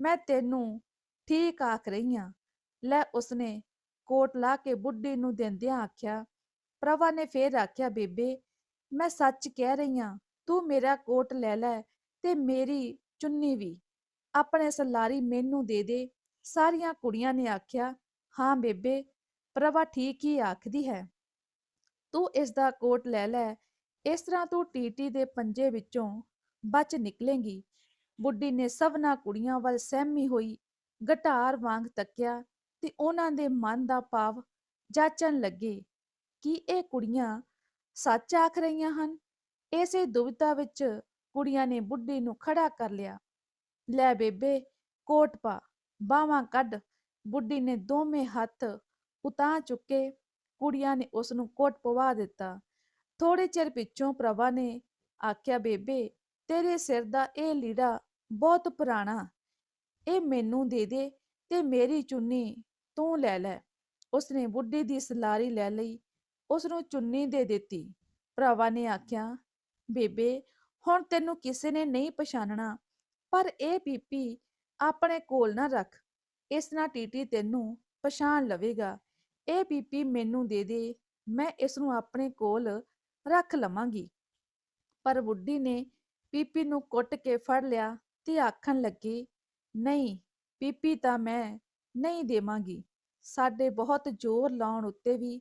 ਮੈਂ ਤੈਨੂੰ ਠੀਕ ਆਖ ਰਹੀ ਹਾਂ ਲੈ ਉਸਨੇ ਕੋਟ ਲਾ ਕੇ ਬੁੱਢੀ ਨੂੰ ਦਿੰਦਿਆਂ ਆਖਿਆ ਪ੍ਰਵਾ ਨੇ ਫੇਰ ਆਖਿਆ, ਬੇਬੇ, ਮੈਂ ਸੱਚ ਕਹਿ ਰਹੀ ਹਾਂ ਤੂੰ ਮੇਰਾ ਕੋਟ ਲੈ ਲੈ ਤੇ ਮੇਰੀ ਚੁੰਨੀ ਵੀ। ਆਪਣੇ ਸਲਾਰੀ ਮੈਨੂੰ ਦੇ ਦੇ। ਸਾਰੀਆਂ ਕੁੜੀਆਂ ਨੇ ਆਖਿਆ, ਹਾਂ ਬੇਬੇ, ਪ੍ਰਭਾ ਠੀਕ ਹੀ ਆਖਦੀ ਹੈ। ਤੂੰ ਇਸ ਦਾ ਕੋਟ ਲੈ ਲੈ। ਇਸ ਤਰ੍ਹਾਂ ਤੂੰ ਟੀਟੀ ਦੇ ਪੰਜੇ ਵਿੱਚੋਂ ਬਚ ਨਿਕਲੇਗੀ। ਬੁੱਢੀ ਨੇ ਸਭਨਾ ਕੁੜੀਆਂ ਵੱਲ ਸਹਿਮੀ ਹੋਈ ਗਟਾਰ ਵਾਂਗ ਤੱਕਿਆ ਤੇ ਉਹਨਾਂ ਦੇ ਮਨ ਦਾ ਭਾਵ ਜਾਚਣ ਲੱਗੇ ਕਿ ਇਹ ਕੁੜੀਆਂ ਸੱਚ ਆਖ ਰਹੀਆਂ ਹਨ। ਇਸੇ ਦੁਵਿਧਾ ਵਿੱਚ ਕੁੜੀਆਂ ਨੇ ਬੁੱਢੀ ਨੂੰ ਖੜਾ ਕਰ ਲਿਆ। ਲੈ ਬੇਬੇ, ਕੋਟ ਪਾ ਬਾਹਾਂ ਕੱਢ। ਬੁੱਢੀ ਨੇ ਦੋਵੇਂ ਹੱਥ ਉਤਾਂ ਚੁੱਕੇ। ਕੁੜੀਆਂ ਨੇ ਉਸ ਨੂੰ ਕੋਟ ਪਵਾ ਦਿੱਤਾ। ਥੋੜੇ ਚਿਰ ਪਿੱਛੋਂ ਪ੍ਰਭਾ ਨੇ ਆਖਿਆ, ਬੇਬੇ ਤੇਰੇ ਸਿਰ ਦਾ ਇਹ ਲੀੜਾ ਬਹੁਤ ਪੁਰਾਣਾ। ਇਹ ਮੈਨੂੰ ਦੇ ਦੇ ਤੇ ਮੇਰੀ ਚੁੰਨੀ ਤੂੰ ਲੈ ਲੈ। ਉਸਨੇ ਬੁੱਢੀ ਦੀ ਸਲਾਰੀ ਲੈ ਲਈ ਉਸ ਨੂੰ ਚੁੰਨੀ ਦੇ ਦਿੱਤੀ। ਭਰਾਵਾ ਨੇ ਆਖਿਆ, ਬੇਬੇ, ਹੁਣ ਤੈਨੂੰ ਕਿਸੇ ਨੇ ਨਹੀਂ ਪਛਾਣਨਾ, ਪਰ ਇਹ ਪੀਪੀ ਆਪਣੇ ਕੋਲ ਨਾ ਰੱਖ। ਇਸ ਨਾਲ ਟੀਟੀ ਤੈਨੂੰ ਪਛਾਣ ਲਵੇਗਾ। ਇਹ ਪੀਪੀ ਮੈਨੂੰ ਦੇ ਦੇ, ਮੈਂ ਇਸ ਨੂੰ ਆਪਣੇ ਕੋਲ ਰੱਖ ਲਵਾਂਗੀ। ਪਰ ਬੁੱਢੀ ਨੇ ਪੀਪੀ ਨੂੰ ਕੁੱਟ ਕੇ ਫੜ ਲਿਆ ਤੇ ਆਖਣ ਲੱਗੀ, ਨਹੀਂ, ਪੀਪੀ ਤਾਂ ਮੈਂ ਨਹੀਂ ਦੇਵਾਂਗੀ। ਸਾਡੇ ਬਹੁਤ ਜ਼ੋਰ ਲਾਉਣ ਉੱਤੇ ਵੀ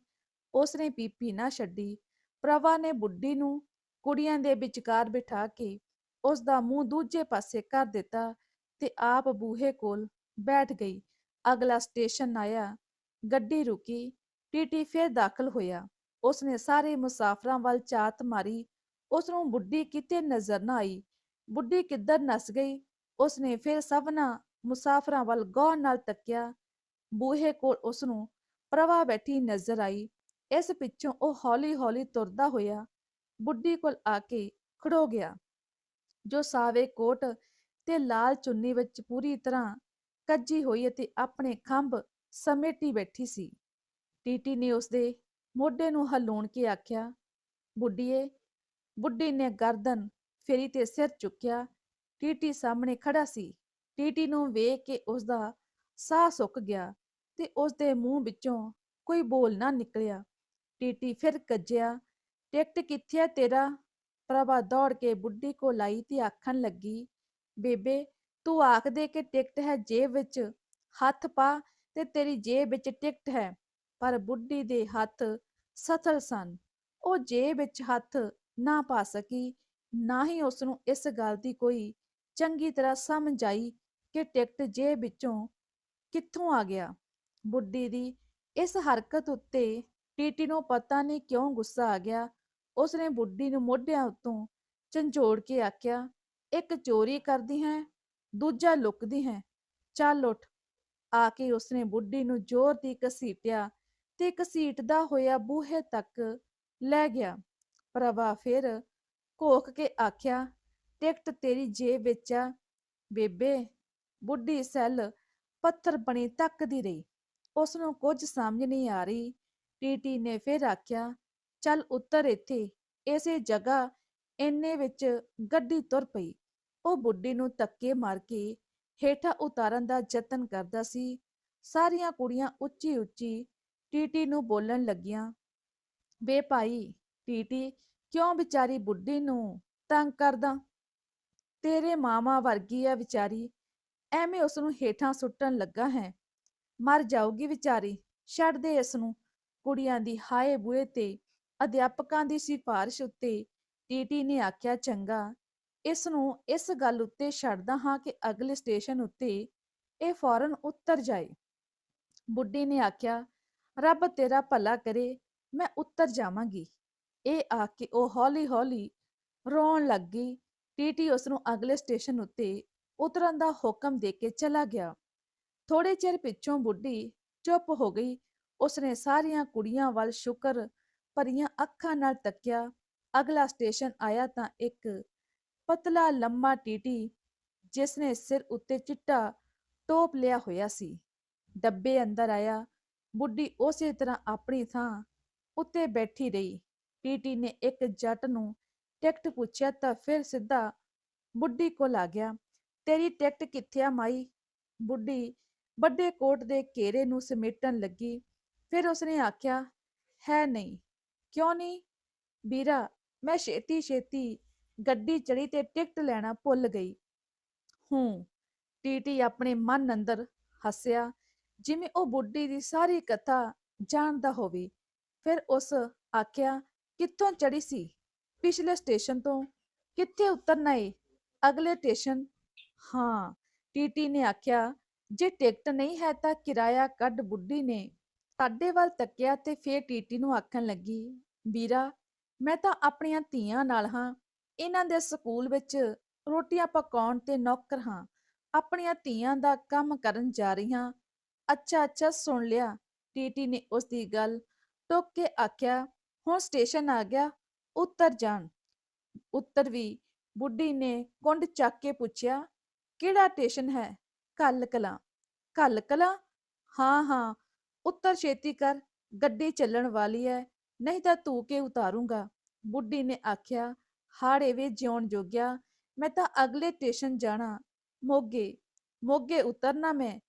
ਉਸਨੇ ਪੀਪੀ ਨਾ ਛੱਡੀ। ਪ੍ਰਭਾ ਨੇ ਬੁੱਢੀ ਨੂੰ ਕੁੜੀਆਂ ਦੇ ਵਿਚਕਾਰ ਬਿਠਾ ਕੇ ਉਸ ਦਾ ਮੂੰਹ ਦੂਜੇ ਪਾਸੇ ਕਰ ਦਿੱਤਾ ਤੇ ਆਪ ਬੂਹੇ ਕੋਲ ਬੈਠ ਗਈ। ਅਗਲਾ ਸਟੇਸ਼ਨ ਆਇਆ। ਗੱਡੀ ਰੁਕੀ। ਟੀਟੀ ਫਿਰ ਦਾਖਲ ਹੋਇਆ। ਉਸਨੇ ਸਾਰੇ ਮੁਸਾਫਰਾਂ ਵੱਲ ਝਾਤ ਮਾਰੀ ਉਸ ਨੂੰ ਬੁੱਢੀ ਕਿਤੇ ਨਜ਼ਰ ਨਾ ਆਈ। ਬੁੱਢੀ ਕਿੱਧਰ ਨਸ ਗਈ? ਉਸਨੇ ਫਿਰ ਸਭਨਾ ਮੁਸਾਫਰਾਂ ਵੱਲ ਗੌਰ ਨਾਲ ਤੱਕਿਆ। ਬੂਹੇ ਕੋਲ ਉਸ ਨੂੰ ਪ੍ਰਭਾ ਬੈਠੀ ਨਜ਼ਰ ਆਈ। ਇਸ ਪਿੱਛੋਂ ਉਹ ਹੌਲੀ-ਹੌਲੀ ਤੁਰਦਾ ਹੋਇਆ ਬੁੱਢੀ ਕੋਲ ਆ ਕੇ ਖੜੋ ਗਿਆ, ਜੋ ਸਾਵੇ ਕੋਟ ਤੇ ਲਾਲ ਚੁੰਨੀ ਵਿੱਚ ਪੂਰੀ ਤਰ੍ਹਾਂ ਕੱਜੀ ਹੋਈ ਅਤੇ ਆਪਣੇ ਖੰਭ ਸਮੇਟੀ ਬੈਠੀ ਸੀ। ਟੀਟੀ ਨੇ ਉਸਦੇ ਮੋਢੇ ਨੂੰ ਹਲੂਣ ਕੇ ਆਖਿਆ, ਬੁੱਢੀਏ ਬੁੱਢੀ ਨੇ ਗਰਦਨ ਫੇਰੀ ਤੇ ਸਿਰ ਚੁੱਕਿਆ। ਟੀਟੀ ਸਾਹਮਣੇ ਖੜਾ ਸੀ। ਟੀਟੀ ਨੂੰ ਵੇਖ ਕੇ ਉਸਦਾ ਸਾਹ ਸੁੱਕ ਗਿਆ ਤੇ ਉਸਦੇ ਮੂੰਹ ਵਿੱਚੋਂ ਕੋਈ ਬੋਲ ਨਾ ਨਿਕਲਿਆ। ਟੀਟੀ ਫਿਰ ਗੱਜਿਆ ਟਿਕਟ ਕਿੱਥੇ ਹੈ ਤੇਰਾ? ਪ੍ਰਭਾ ਦੌੜ ਕੇ ਬੁੱਢੀ ਕੋਲ ਆਈ ਤੇ ਆਖਣ ਲੱਗੀ, ਬੇਬੇ, ਤੂੰ ਆਖ ਦੇ ਕਿ ਟਿਕਟ ਹੈ ਜੇਬ ਵਿੱਚ। ਹੱਥ ਪਾ ਤੇ ਤੇਰੀ ਜੇਬ ਵਿੱਚ ਟਿਕਟ ਹੈ। ਪਰ ਬੁੱਢੀ ਦੇ ਹੱਥ ਸਥਲ ਸਨ। ਉਹ ਜੇਬ ਵਿੱਚ ਹੱਥ ਨਾ ਪਾ ਸਕੀ, ਨਾ ਹੀ ਉਸ ਨੂੰ ਇਸ ਗੱਲ ਦੀ ਕੋਈ ਚੰਗੀ ਤਰ੍ਹਾਂ ਸਮਝ ਆਈ ਕਿ ਟਿਕਟ ਜੇਬ ਵਿੱਚੋਂ ਕਿੱਥੋਂ ਆ ਗਿਆ। ਬੁੱਢੀ ਦੀ ਇਸ ਹਰਕਤ ਉੱਤੇ ਟੀਟੀ ਨੂੰ ਪਤਾ ਨਹੀਂ ਕਿਉਂ ਗੁੱਸਾ ਆ ਗਿਆ। ਉਸਨੇ ਬੁੱਢੀ ਨੂੰ ਮੋਢਿਆਂ ਉੱਤੋਂ ਝੰਜੋੜ ਕੇ ਆਖਿਆ, ਇੱਕ ਚੋਰੀ ਕਰਦੀ ਹੈ, ਦੂਜਾ ਲੁਕਦੀ ਹੈ। ਚੱਲ ਉੱਠ। ਆ ਕੇ ਉਸਨੇ ਬੁੱਢੀ ਨੂੰ ਜ਼ੋਰ ਦੀ ਘਸੀਟਿਆ ਤੇ ਘਸੀਟਦਾ ਹੋਇਆ ਬੂਹੇ ਤੱਕ ਲੈ ਗਿਆ। ਪ੍ਰਭਾ ਫਿਰ ਘੋਖ ਕੇ ਆਖਿਆ, ਟਿਕਟ ਤੇਰੀ ਜੇਬ ਵਿੱਚ ਆ, ਬੇਬੇ। ਬੁੱਢੀ ਸੈੱਲ ਪੱਥਰ ਬਣੀ ਤੱਕਦੀ ਰਹੀ। ਉਸ ਨੂੰ ਕੁਝ ਸਮਝ ਨਹੀਂ ਆ ਰਹੀ। ਟੀਟੀ ਨੇ ਫਿਰ ਆਖਿਆ, ਚੱਲ ਉੱਤਰ ਇੱਥੇ। ਇਸੇ ਜਗ੍ਹਾ ਇੰਨੇ ਵਿੱਚ ਗੱਡੀ ਤੁਰ ਪਈ। ਉਹ ਬੁੱਢੀ ਨੂੰ ਧੱਕੇ ਮਾਰ ਕੇ ਹੇਠਾਂ ਉਤਾਰਨ ਦਾ ਯਤਨ ਕਰਦਾ ਸੀ। ਸਾਰੀਆਂ ਕੁੜੀਆਂ ਉੱਚੀ ਉੱਚੀ ਟੀਟੀ ਨੂੰ ਬੋਲਣ ਲੱਗੀਆਂ, ਬੇ ਭਾਈ ਟੀਟੀ ਕਿਉਂ ਵਿਚਾਰੀ ਬੁੱਢੀ ਨੂੰ ਤੰਗ ਕਰਦਾ? ਤੇਰੇ ਮਾਮਾ ਵਰਗੀ ਆ ਵਿਚਾਰੀ, ਐਵੇਂ ਉਸ ਨੂੰ ਹੇਠਾਂ ਸੁੱਟਣ ਲੱਗਾ ਹੈ। ਮਰ ਜਾਊਗੀ ਵਿਚਾਰੀ, ਛੱਡ ਦੇ ਇਸ ਨੂੰ ਕੁੜੀਆਂ ਦੀ ਹਾਏ ਬੂਏ ਤੇ ਅਧਿਆਪਕਾਂ ਦੀ ਸਿਫਾਰਿਸ਼ ਉੱਤੇ ਟੀਟੀ ਨੇ ਆਖਿਆ, ਚੰਗਾ ਇਸ ਨੂੰ ਇਸ ਗੱਲ ਉੱਤੇ ਛੱਡਦਾ ਹਾਂ ਕਿ ਅਗਲੇ ਸਟੇਸ਼ਨ ਉੱਤੇ ਇਹ ਫੌਰਨ ਉੱਤਰ ਜਾਏ। ਬੁੱਢੀ ਨੇ ਆਖਿਆ, ਰੱਬ ਤੇਰਾ ਭਲਾ ਕਰੇ, ਮੈਂ ਉੱਤਰ ਜਾਵਾਂਗੀ। ਇਹ ਆ ਕੇ ਉਹ ਹੌਲੀ ਹੌਲੀ ਰੋਣ ਲੱਗ ਗਈ। ਟੀਟੀ ਉਸ ਨੂੰ ਅਗਲੇ ਸਟੇਸ਼ਨ ਉੱਤੇ ਉਤਰਨ ਦਾ ਹੁਕਮ ਦੇ ਕੇ ਚਲਾ ਗਿਆ। ਥੋੜੇ ਚਿਰ ਪਿੱਛੋਂ ਬੁੱਢੀ ਚੁੱਪ ਹੋ ਗਈ। ਉਸਨੇ ਸਾਰੀਆਂ ਕੁੜੀਆਂ ਵੱਲ ਸ਼ੁਕਰ ਭਰੀਆਂ ਅੱਖਾਂ ਨਾਲ ਤੱਕਿਆ। ਅਗਲਾ ਸਟੇਸ਼ਨ ਆਇਆ ਤਾਂ ਇੱਕ ਪਤਲਾ ਲੰਮਾ ਟੀਟੀ ਜਿਸ ਨੇ ਸਿਰ ਉੱਤੇ ਚਿੱਟਾ ਟੋਪ ਲਿਆ ਹੋਇਆ ਸੀ। ਡੱਬੇ ਅੰਦਰ ਆਇਆ। ਬੁੱਢੀ ਉਸੇ ਤਰ੍ਹਾਂ ਆਪਣੀ ਥਾਂ ਉੱਤੇ ਬੈਠੀ ਰਹੀ। ਟੀਟੀ ਨੇ ਇੱਕ ਜੱਟ ਨੂੰ ਟਿਕਟ ਪੁੱਛਿਆ ਤਾਂ ਫਿਰ ਸਿੱਧਾ ਬੁੱਢੀ ਕੋਲ ਆ ਗਿਆ, ਤੇਰੀ ਟਿਕਟ ਕਿੱਥੇ ਆ ਮਾਈ? ਬੁੱਢੀ ਵੱਡੇ ਕੋਟ ਦੇ ਘੇਰੇ ਨੂੰ ਸਮੇਟਣ ਲੱਗੀ, ਫਿਰ ਉਸਨੇ ਆਖਿਆ, ਹੈ ਨਹੀਂ, ਕਿਉਂ ਨਹੀਂ? ਵੀਰਾ, ਮੈਂ ਛੇਤੀ ਛੇਤੀ ਗੱਡੀ ਚੜੀ ਤੇ ਟਿਕਟ ਲੈਣਾ ਭੁੱਲ ਗਈ। ਹੂੰ ਟੀਟੀ ਆਪਣੇ ਮਨ ਅੰਦਰ ਹੱਸਿਆ, ਜਿਵੇਂ ਉਹ ਬੁੱਢੀ ਦੀ ਸਾਰੀ ਕਥਾ ਜਾਣਦਾ ਹੋਵੇ, ਫਿਰ ਉਸ ਆਖਿਆ ਕਿੱਥੋਂ ਚੜੀ ਸੀ? ਪਿਛਲੇ ਸਟੇਸ਼ਨ ਤੋਂ। ਕਿੱਥੇ ਉਤਰਨਾ ਏ ਅਗਲੇ ਸਟੇਸ਼ਨ। ਹਾਂ, ਟੀਟੀ ਨੇ ਆਖਿਆ, ਜੇ ਟਿਕਟ ਨਹੀਂ ਹੈ ਤਾਂ ਕਿਰਾਇਆ ਕੱਢ ਬੁੱਢੀ ਨੇ। ਸਾਡੇ ਵੱਲ ਤੱਕਿਆ ਤੇ ਫੇਰ ਟੀਟੀ ਨੂੰ ਆਖਣ ਲੱਗੀ, ਵੀਰਾ, ਮੈਂ ਤਾਂ ਆਪਣੀਆਂ ਧੀਆਂ ਨਾਲ ਹਾਂ। ਇਹਨਾਂ ਦੇ ਸਕੂਲ ਵਿੱਚ ਰੋਟੀਆਂ ਪਕਾਉਣ ਤੇ ਨੌਕਰ ਹਾਂ। ਆਪਣੀਆਂ ਧੀਆਂ ਦਾ ਕੰਮ ਕਰਨ ਜਾ ਰਹੀ ਹਾਂ। ਅੱਛਾ ਅੱਛਾ ਸੁਣ ਲਿਆ। ਟੀਟੀ ਨੇ ਉਸ ਦੀ ਗੱਲ ਟੋਕ ਕੇ ਆਖਿਆ ਹੁਣ ਸਟੇਸ਼ਨ ਆ ਗਿਆ, ਉੱਤਰ ਜਾਣ। ਉੱਤਰ ਵੀ ਬੁੱਢੀ ਨੇ ਕੁੰਡ ਚੱਕ ਕੇ ਪੁੱਛਿਆ, ਕਿਹੜਾ ਸਟੇਸ਼ਨ ਹੈ? ਕੱਲ ਕਲਾਂ ਕੱਲ ਕਲਾਂ ਹਾਂ ਹਾਂ। ਉੱਤਰ ਛੇਤੀ ਕਰ, ਗੱਡੀ ਚੱਲਣ ਵਾਲੀ ਹੈ ਨਹੀਂ ਤਾਂ ਤੂੰ ਕੇ ਉਤਾਰੂੰਗਾ? ਬੁੱਢੀ ਨੇ ਆਖਿਆ, ਹਾੜੇ ਵੇ ਜਿਉਣ ਜੋਗਿਆ, ਮੈਂ ਤਾਂ ਅਗਲੇ ਸਟੇਸ਼ਨ ਜਾਣਾ, ਮੋਗੇ। ਮੋਗੇ ਉਤਰਨਾ ਮੈਂ।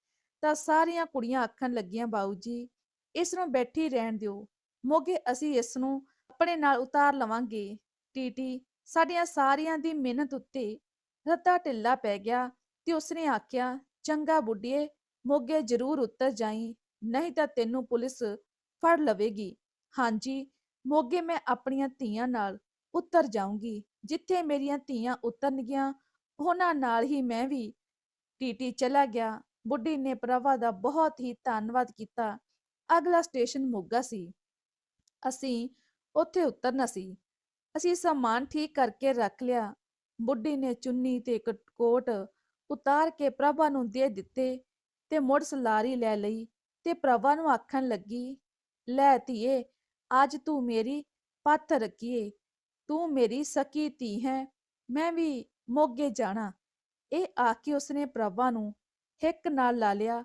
ਤਾਂ ਸਾਰੀਆਂ ਕੁੜੀਆਂ ਆਖਣ ਲੱਗੀਆਂ, ਬਾਊ ਜੀ, ਇਸ ਨੂੰ ਬੈਠੀ ਰਹਿਣ ਦਿਓ। ਮੋਗੇ ਅਸੀਂ ਇਸ ਨੂੰ ਆਪਣੇ ਨਾਲ ਉਤਾਰ ਲਵਾਂਗੇ। ਟੀਟੀ, ਸਾਡੀਆਂ ਸਾਰੀਆਂ ਦੀ ਮਿਹਨਤ ਉੱਤੇ ਰੱਤਾ ਢਿੱਲਾ ਪੈ ਗਿਆ ਤੇ ਉਸਨੇ ਆਖਿਆ, ਚੰਗਾ ਬੁੱਢੀਏ, ਮੋਗੇ ਜ਼ਰੂਰ ਉਤਰ ਜਾਈ, ਨਹੀਂ ਤਾਂ ਤੈਨੂੰ ਪੁਲਿਸ ਫੜ ਲਵੇਗੀ। ਹਾਂਜੀ, ਮੋਗੇ ਮੈਂ ਆਪਣੀਆਂ ਧੀਆਂ ਨਾਲ ਉੱਤਰ ਜਾਊਂਗੀ। ਜਿੱਥੇ ਮੇਰੀਆਂ ਧੀਆਂ ਉਤਰਨਗੀਆਂ, ਉਹਨਾਂ ਨਾਲ ਹੀ ਮੈਂ ਵੀ ਟੀਟੀ ਚਲਾ ਗਿਆ। ਬੁੱਢੀ ਨੇ ਪ੍ਰਭਾ ਦਾ ਬਹੁਤ ਹੀ ਧੰਨਵਾਦ ਕੀਤਾ। ਅਗਲਾ ਸਟੇਸ਼ਨ ਮੋਗਾ ਸੀ। ਅਸੀਂ ਉੱਥੇ ਉਤਰਨਾ ਸੀ। ਅਸੀਂ ਸਮਾਨ ਠੀਕ ਕਰਕੇ ਰੱਖ ਲਿਆ। ਬੁੱਢੀ ਨੇ ਚੁੰਨੀ ਤੇ ਕੋਟ ਉਤਾਰ ਕੇ ਪ੍ਰਭਾ ਨੂੰ ਦੇ ਦਿੱਤੇ ਤੇ ਮੁੜ ਸਲਾਰੀ ਲੈ ਲਈ ਤੇ ਪ੍ਰਭਾ ਨੂੰ ਆਖਣ ਲੱਗੀ, ਲੈ ਧੀਏ, ਅੱਜ ਤੂੰ ਮੇਰੀ ਪੱਥ ਰੱਖੀਏ। ਤੂੰ ਮੇਰੀ ਸਕੀ ਧੀ ਹੈ। ਮੈਂ ਵੀ ਮੋਗੇ ਜਾਣਾ। ਇਹ ਆ ਕੇ ਉਸਨੇ ਪ੍ਰਭਾ ਨੂੰ ਹਿੱਕ ਨਾਲ ਲਾ ਲਿਆ।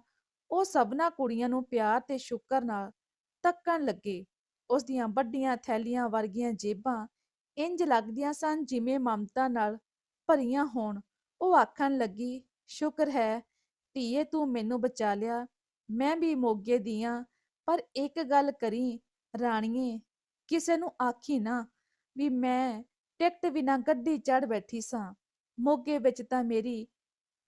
ਉਹ ਸਭਨਾ ਕੁੜੀਆਂ ਨੂੰ ਪਿਆਰ ਤੇ ਸ਼ੁਕਰ ਨਾਲ ਤੱਕਣ ਲੱਗੇ। ਉਸ ਦੀਆਂ ਵੱਡੀਆਂ ਥੈਲੀਆਂ ਵਰਗੀਆਂ ਜੇਬਾਂ ਇੰਜ ਲੱਗਦੀਆਂ ਸਨ ਜਿਵੇਂ ਮਮਤਾ ਨਾਲ ਭਰੀਆਂ ਹੋਣ। ਉਹ ਆਖਣ ਲੱਗੀ, ਸ਼ੁਕਰ ਹੈ, ਧੀਏ ਤੂੰ ਮੈਨੂੰ ਬਚਾ ਲਿਆ। ਮੈਂ ਵੀ ਮੋਗੇ ਦੀਆਂ ਪਰ ਇੱਕ ਗੱਲ ਕਰੀ, ਰਾਣੀਏ, ਕਿਸੇ ਨੂੰ ਆਖੀ ਨਾ ਵੀ ਮੈਂ ਟਿਕਟ ਬਿਨਾਂ ਗੱਡੀ ਚੜ ਬੈਠੀ ਸਾਂ। ਮੋਗੇ ਵਿੱਚ ਤਾਂ ਮੇਰੀ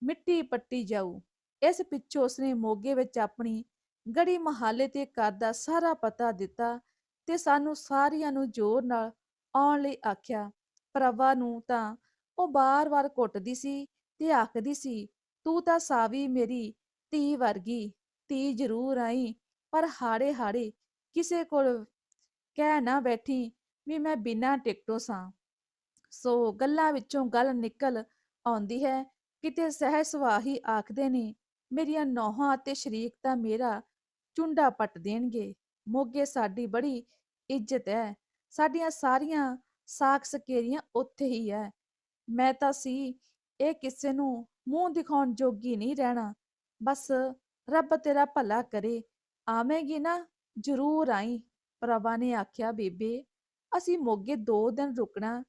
ਮਿੱਟੀ ਪੱਟੀ ਜਾਊ। ਇਸ ਪਿੱਛੋਂ ਉਸਨੇ ਮੋਗੇ ਵਿੱਚ ਆਪਣੀ ਗੜੀ ਮਹਾਲੇ ਤੇ ਘਰ ਦਾ ਸਾਰਾ ਪਤਾ ਦਿੱਤਾ ਤੇ ਸਾਨੂੰ ਸਾਰਿਆਂ ਨੂੰ ਜ਼ੋਰ ਨਾਲ ਆਉਣ ਲਈ ਆਖਿਆ। ਪ੍ਰਭਾ ਨੂੰ ਤਾਂ ਉਹ ਬਾਰ-ਬਾਰ ਕੁੱਟਦੀ ਸੀ ਤੇ ਆਖਦੀ ਸੀ, ਤੂੰ ਤਾਂ ਸਾਵੀ ਮੇਰੀ ਧੀ ਵਰਗੀ, ਧੀ ਜ਼ਰੂਰ ਆਈ, ਪਰ ਹਾੜੇ ਹਾੜੇ ਕਿਸੇ ਕੋਲ ਕਹਿ ਨਾ ਬੈਠੀ ਵੀ ਮੈਂ ਬਿਨਾਂ ਟਿਕਟੋਂ ਸਾਂ। ਸੋ ਗੱਲਾਂ ਵਿੱਚੋਂ ਗੱਲ ਨਿਕਲ ਆਉਂਦੀ ਹੈ, ਕਿਤੇ ਸਹਿ ਸੁਭਾਅ ਆਖਦੇ ਨੇ, ਮੇਰੀਆਂ ਨੌਹਾਂ ਅਤੇ ਸ਼ਰੀਕ ਤਾਂ ਮੇਰਾ ਚੁੰਡਾ ਪੱਟ ਦੇਣਗੇ। ਮੋਗੇ ਸਾਡੀ ਬੜੀ ਇੱਜ਼ਤ ਹੈ। ਸਾਡੀਆਂ ਸਾਰੀਆਂ ਸਾਖ ਸਕੇਰੀਆਂ ਉੱਥੇ ਹੀ ਹੈ। ਮੈਂ ਤਾਂ ਸੀ, ਇਹ ਕਿਸੇ ਨੂੰ ਮੂੰਹ ਦਿਖਾਉਣ ਜੋਗੀ ਨਹੀਂ ਰਹਿਣਾ। ਬਸ ਰੱਬ ਤੇਰਾ ਭਲਾ ਕਰੇ। ਆਵੇਂਗੀ ਨਾ, ਜ਼ਰੂਰ ਆਈ। ਪ੍ਰਭਾ ਨੇ ਆਖਿਆ, ਬੇਬੇ, ਅਸੀਂ ਮੋਗੇ ਦੋ ਦਿਨ ਰੁਕਣਾ,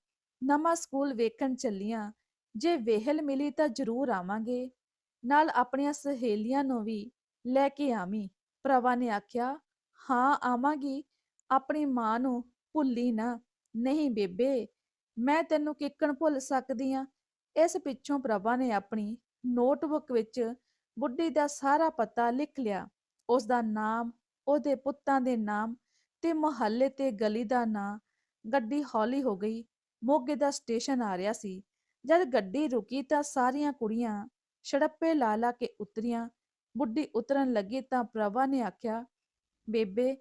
ਨਵਾਂ ਸਕੂਲ ਵੇਖਣ ਚੱਲੀਆਂ। ਜੇ ਵੇਹਲ ਮਿਲੀ ਤਾਂ ਜ਼ਰੂਰ ਆਵਾਂਗੇ। ਨਾਲ ਆਪਣੀਆਂ ਸਹੇਲੀਆਂ ਨੂੰ ਵੀ ਲੈ ਕੇ ਆਵੀਂ। ਪ੍ਰਭਾ ਨੇ ਆਖਿਆ ਹਾਂ, ਆਵਾਂਗੀ। ਆਪਣੀ ਮਾਂ ਨੂੰ ਭੁੱਲੀ ਨਾ। ਨਹੀਂ ਬੇਬੇ, ਮੈਂ ਤੈਨੂੰ ਕਿੱਕਣ ਭੁੱਲ ਸਕਦੀ ਆ। ਇਸ ਪਿੱਛੋਂ ਪ੍ਰਭਾ ਨੇ ਆਪਣੀ ਨੋਟਬੁੱਕ ਵਿੱਚ ਬੁੱਢੀ ਦਾ ਸਾਰਾ ਪਤਾ ਲਿਖ ਲਿਆ। ਉਸ ਦਾ ਨਾਮ, ਉਹਦੇ ਪੁੱਤਾਂ ਦੇ ਨਾਮ ਤੇ ਮੁਹੱਲੇ ਤੇ ਗਲੀ ਦਾ ਨਾਂ। ਗੱਡੀ ਹੌਲੀ ਹੋ ਗਈ। ਮੋਗੇ ਦਾ ਸਟੇਸ਼ਨ ਆ ਰਿਹਾ ਸੀ। ਜਦ ਗੱਡੀ ਰੁਕੀ ਤਾਂ ਸਾਰੀਆਂ ਕੁੜੀਆਂ ਛੜੱਪੇ ਲਾ ਲਾ ਕੇ ਉਤਰੀਆਂ। ਬੁੱਢੀ ਉਤਰਨ ਲੱਗੀ ਤਾਂ ਪ੍ਰਭਾ ਨੇ ਆਖਿਆ ਬੇਬੇ,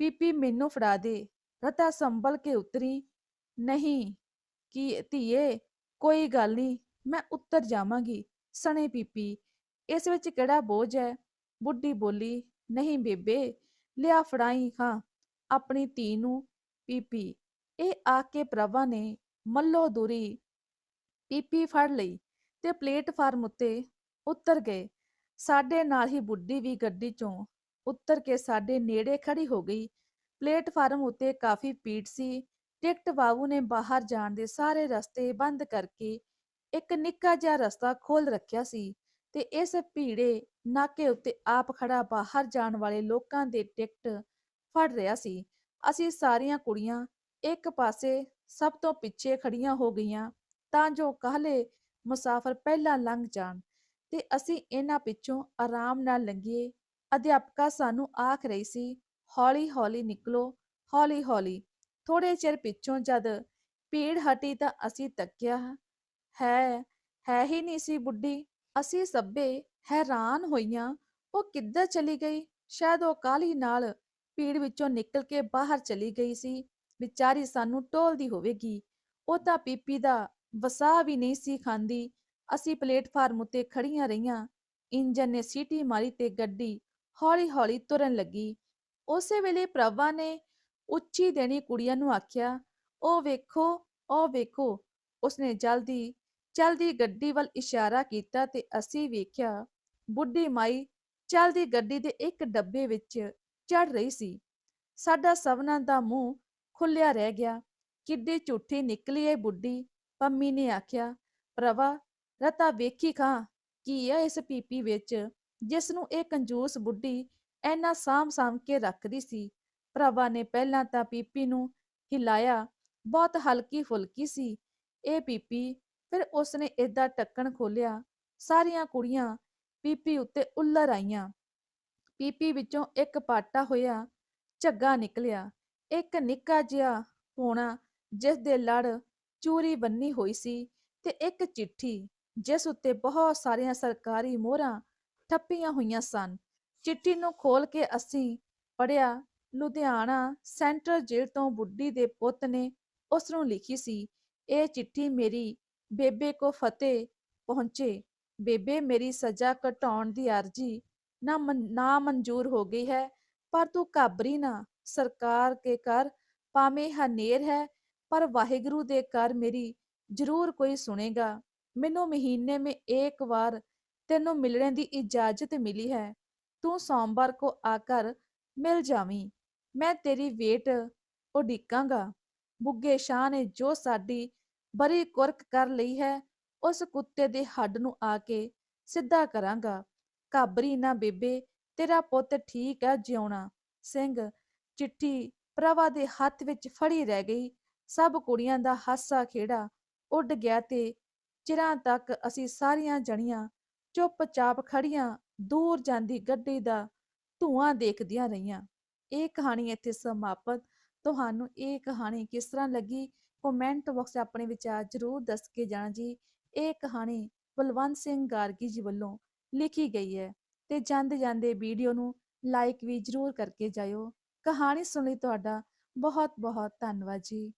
ਪੀਪੀ ਮੈਨੂੰ ਫੜਾ ਦੇ। ਰਤਾ ਸੰਭਲ ਕੇ ਉਤਰੀ। ਨਹੀਂ, ਕੀ ਧੀਏ, ਕੋਈ ਗੱਲ ਨਹੀਂ, ਮੈਂ ਉੱਤਰ ਜਾਵਾਂਗੀ। ਸਣੇ ਪੀਪੀ, ਇਸ ਵਿੱਚ ਕਿਹੜਾ ਬੋਝ ਹੈ? ਬੁੱਢੀ ਬੋਲੀ, ਨਹੀਂ ਬੇਬੇ, ਲਿਆ ਫੜਾਈ ਹਾਂ, ਆਪਣੀ ਧੀ ਨੂੰ। ਪੀਪੀ, ਇਹ ਆ ਕੇ ਪ੍ਰਭਾ ਨੇ ਮੱਲੋ ਦੂਰੀ ਪੀਪੀ ਫੜ ਲਈ ਤੇ ਪਲੇਟਫਾਰਮ ਉੱਤੇ ਉਤਰ ਗਏ। ਸਾਡੇ ਨਾਲ ਹੀ ਬੁੱਢੀ ਵੀ ਗੱਡੀ ਚੋਂ ਉਤਰ ਕੇ ਸਾਡੇ ਨੇੜੇ ਖੜੀ ਹੋ ਗਈ। ਪਲੇਟਫਾਰਮ ਉੱਤੇ ਕਾਫੀ ਭੀੜ ਸੀ। ਟਿਕਟ ਬਾਬੂ ਨੇ ਬਾਹਰ ਜਾਣ ਦੇ ਸਾਰੇ ਰਸਤੇ ਬੰਦ ਕਰਕੇ ਇੱਕ ਨਿੱਕਾ ਜਿਹਾ ਰਸਤਾ ਖੋਲ ਰੱਖਿਆ ਸੀ ਤੇ ਇਸ ਭੀੜੇ ਨਾਕੇ ਉੱਤੇ ਆਪ ਖੜਾ ਬਾਹਰ ਜਾਣ ਵਾਲੇ ਲੋਕਾਂ ਦੇ ਟਿਕਟ ਫੜ ਰਿਹਾ ਸੀ। ਅਸੀਂ ਸਾਰੀਆਂ ਕੁੜੀਆਂ ਇੱਕ ਪਾਸੇ ਸਭ ਤੋਂ ਪਿੱਛੇ ਖੜੀਆਂ ਹੋ ਗਈਆਂ ਤਾਂ ਜੋ ਕਾਹਲੇ ਮੁਸਾਫਰ ਪਹਿਲਾਂ ਲੰਘ ਜਾਣ ਤੇ ਅਸੀਂ ਇਹਨਾਂ ਪਿੱਛੋਂ ਆਰਾਮ ਨਾਲ ਲੰਘੀਏ ਅਧਿਆਪਕਾ ਸਾਨੂੰ ਆਖ ਰਹੀ ਸੀ, ਹੌਲੀ ਹੌਲੀ ਨਿਕਲੋ, ਹੌਲੀ ਹੌਲੀ। ਥੋੜੇ ਚਿਰ ਪਿੱਛੋਂ ਜਦ ਭੀੜ ਹਟੀ ਤਾਂ ਅਸੀਂ ਤੱਕਿਆ, ਹੈ ਹੈ ਹੀ ਨਹੀਂ ਸੀ ਬੁੱਢੀ। ਅਸੀਂ ਸਭੇ ਹੈਰਾਨ ਹੋਈਆਂ, ਉਹ ਕਿੱਧਰ ਚਲੀ ਗਈ? ਸ਼ਾਇਦ ਉਹ ਕਾਹਲੀ ਨਾਲ ਭੀੜ ਵਿੱਚੋਂ ਨਿਕਲ ਕੇ ਬਾਹਰ ਚਲੀ ਗਈ ਸੀ। ਵਿਚਾਰੀ ਸਾਨੂੰ ਟੋਲਦੀ ਹੋਵੇਗੀ। ਉਹ ਤਾਂ ਪੀਪੀ ਦਾ ਵਸਾ ਵੀ ਨਹੀਂ ਸੀ ਖਾਂਦੀ। ਅਸੀਂ ਪਲੇਟਫਾਰਮ ਉੱਤੇ ਖੜੀਆਂ ਰਹੀਆਂ। ਇੰਜਨ ਨੇ ਸੀਟੀ ਮਾਰੀ ਤੇ ਗੱਡੀ ਹੌਲੀ-ਹੌਲੀ ਤੁਰਨ ਲੱਗੀ। ਉਸੇ ਵੇਲੇ ਪ੍ਰਭਾ ਨੇ ਉੱਚੀ ਦੇਣੀ ਕੁੜੀਆਂ ਨੂੰ ਆਖਿਆ, ਉਹ ਵੇਖੋ ਉਹ ਵੇਖੋ। ਉਸਨੇ ਜਲਦੀ ਚਲਦੀ ਗੱਡੀ ਵੱਲ ਇਸ਼ਾਰਾ ਕੀਤਾ ਤੇ ਅਸੀਂ ਵੇਖਿਆ, ਬੁੱਢੀ ਮਾਈ ਚਲਦੀ ਗੱਡੀ ਦੇ ਇੱਕ ਡੱਬੇ ਵਿੱਚ ਚੜ ਰਹੀ ਸੀ। ਸਾਡਾ ਸਭਨਾਂ ਦਾ ਮੂੰਹ ਖੁੱਲਿਆ ਰਹਿ ਗਿਆ। ਕਿੱਡੀ ਝੂਠੀ ਨਿਕਲੀ ਏ ਬੁੱਢੀ, ਪੰਮੀ ਨੇ ਆਖਿਆ। ਪ੍ਰਭਾ, ਰਤਾ ਵੇਖੀ ਖਾਂ, ਕੀ ਆ ਇਸ ਪੀਪੀ ਵਿੱਚ? ਜਿਸ ਨੂੰ ਇਹ ਕੰਜੂਸ ਬੁੱਢੀ ਐਨਾ ਸਾਂਭ-ਸਾਂਭ ਕੇ ਰੱਖਦੀ ਸੀ ਪ੍ਰਭਾ ਨੇ ਪਹਿਲਾਂ ਤਾਂ ਪੀਪੀ ਨੂੰ ਹਿਲਾਇਆ, ਬਹੁਤ ਹਲਕੀ ਫੁਲਕੀ ਸੀ। ਇਹ ਪੀਪੀ ਫਿਰ ਉਸਨੇ ਏਦਾਂ ਟੱਕਣ ਖੋਲਿਆ ਸਾਰੀਆਂ ਕੁੜੀਆਂ ਪੀਪੀ ਉੱਤੇ ਉੱਲਰ ਆਈਆਂ। ਪੀਪੀ ਵਿੱਚੋਂ ਇੱਕ ਪਾਟਾ ਹੋਇਆ, ਝੱਗਾ ਨਿਕਲਿਆ। ਇੱਕ ਨਿੱਕਾ ਜਿਹਾ ਹੋਣਾ ਜਿਸ ਦੇ ਲੜ ਚੂਰੀ ਬੰਨੀ ਹੋਈ ਸੀ ਤੇ ਇੱਕ ਚਿੱਠੀ ਜਿਸ ਉੱਤੇ ਬਹੁਤ ਸਾਰੀਆਂ ਸਰਕਾਰੀ ਮੋਹਰਾਂ ਠੱਪੀਆਂ ਹੋਈਆਂ ਸਨ। ਚਿੱਠੀ ਨੂੰ ਖੋਲ ਕੇ ਅਸੀਂ ਪੜਿਆ ਲੁਧਿਆਣਾ ਸੈਂਟਰ ਜੇਲ੍ਹ ਤੋਂ ਬੁੱਢੀ ਦੇ ਪੁੱਤ ਨੇ ਉਸ ਨੂੰ ਲਿਖੀ ਸੀ, ਇਹ ਚਿੱਠੀ ਮੇਰੀ ਬੇਬੇ ਕੋ ਫਤਿਹ ਪਹੁੰਚੇ। ਬੇਬੇ, ਮੇਰੀ ਸਜ਼ਾ ਘਟਾਉਣ ਦੀ ਅਰਜ਼ੀ ਨਾ ਨਾ ਮਨਜ਼ੂਰ ਹੋ ਗਈ ਹੈ, ਪਰ ਤੂੰ ਕਾਬਰੀ ਨਾ। ਸਰਕਾਰ ਕੇ ਕਰ ਪਾਵੇਂ ਹਨੇਰ ਹੈ, ਪਰ ਵਾਹਿਗੁਰੂ ਦੇ ਕਰ ਮੇਰੀ ਜ਼ਰੂਰ ਕੋਈ ਸੁਣੇਗਾ। ਮੈਨੂੰ ਮਹੀਨੇ ਮੇ ਇੱਕ ਵਾਰ ਤੈਨੂੰ ਮਿਲਣ ਦੀ ਇਜਾਜ਼ਤ ਮਿਲੀ ਹੈ। ਤੂੰ ਸੋਮਵਾਰ ਕੋ ਆਕਰ ਮਿਲ ਜਾਵੀਂ। ਮੈਂ ਤੇਰੀ ਵੇਟ ਉਡੀਕਾਂਗਾ। ਬੁੱਗੇ ਸ਼ਾਹ ਨੇ ਜੋ ਸਾਡੀ ਬੜੀ ਕੁਰਕ ਕਰ ਲਈ ਹੈ, ਉਸ ਕੁੱਤੇ ਦੇ ਹੱਡ ਨੂੰ ਆ ਕੇ ਸਿੱਧਾ ਕਰਾਂਗਾ। ਘਾਬਰੀ ਨਾ ਬੇਬੇ, ਤੇਰਾ ਪੁੱਤ ਠੀਕ ਹੈ ਜਿਉਣਾ। ਸਿੰਘ ਚਿੱਠੀ ਪ੍ਰਭਾ ਦੇ ਹੱਥ ਵਿੱਚ ਫੜੀ ਰਹਿ ਗਈ। ਸਭ ਕੁੜੀਆਂ ਦਾ ਹਾਸਾ ਖੇੜਾ ਉੱਡ ਗਿਆ ਤੇ ਚਿਰਾਂ ਤੱਕ ਅਸੀਂ ਸਾਰੀਆਂ ਜਣੀਆਂ ਚੁੱਪਚਾਪ ਖੜੀਆਂ ਦੂਰ ਜਾਂਦੀ ਗੱਡੀ ਦਾ ਧੂਆਂ ਦੇਖਦੀਆਂ ਰਹੀਆਂ। ਇਹ ਕਹਾਣੀ ਇੱਥੇ ਸਮਾਪਤ। ਤੁਹਾਨੂੰ ਇਹ ਕਹਾਣੀ ਕਿਸ ਤਰ੍ਹਾਂ ਲੱਗੀ? ਕਮੈਂਟ ਬਾਕਸ ਆਪਣੇ ਵਿਚਾਰ ਜ਼ਰੂਰ ਦੱਸ ਕੇ ਜਾਣਾ ਜੀ। ਇਹ ਕਹਾਣੀ ਬਲਵੰਤ ਸਿੰਘ ਗਾਰਗੀ ਜੀ ਵੱਲੋਂ ਲਿਖੀ ਗਈ ਹੈ ਤੇ ਜਾਂਦੇ ਜਾਂਦੇ ਵੀਡੀਓ ਨੂੰ ਲਾਈਕ ਵੀ ਜ਼ਰੂਰ ਕਰਕੇ ਜਾਇਓ। ਕਹਾਣੀ ਸੁਣ ਲਈ ਤੁਹਾਡਾ ਬਹੁਤ ਬਹੁਤ ਧੰਨਵਾਦ ਜੀ।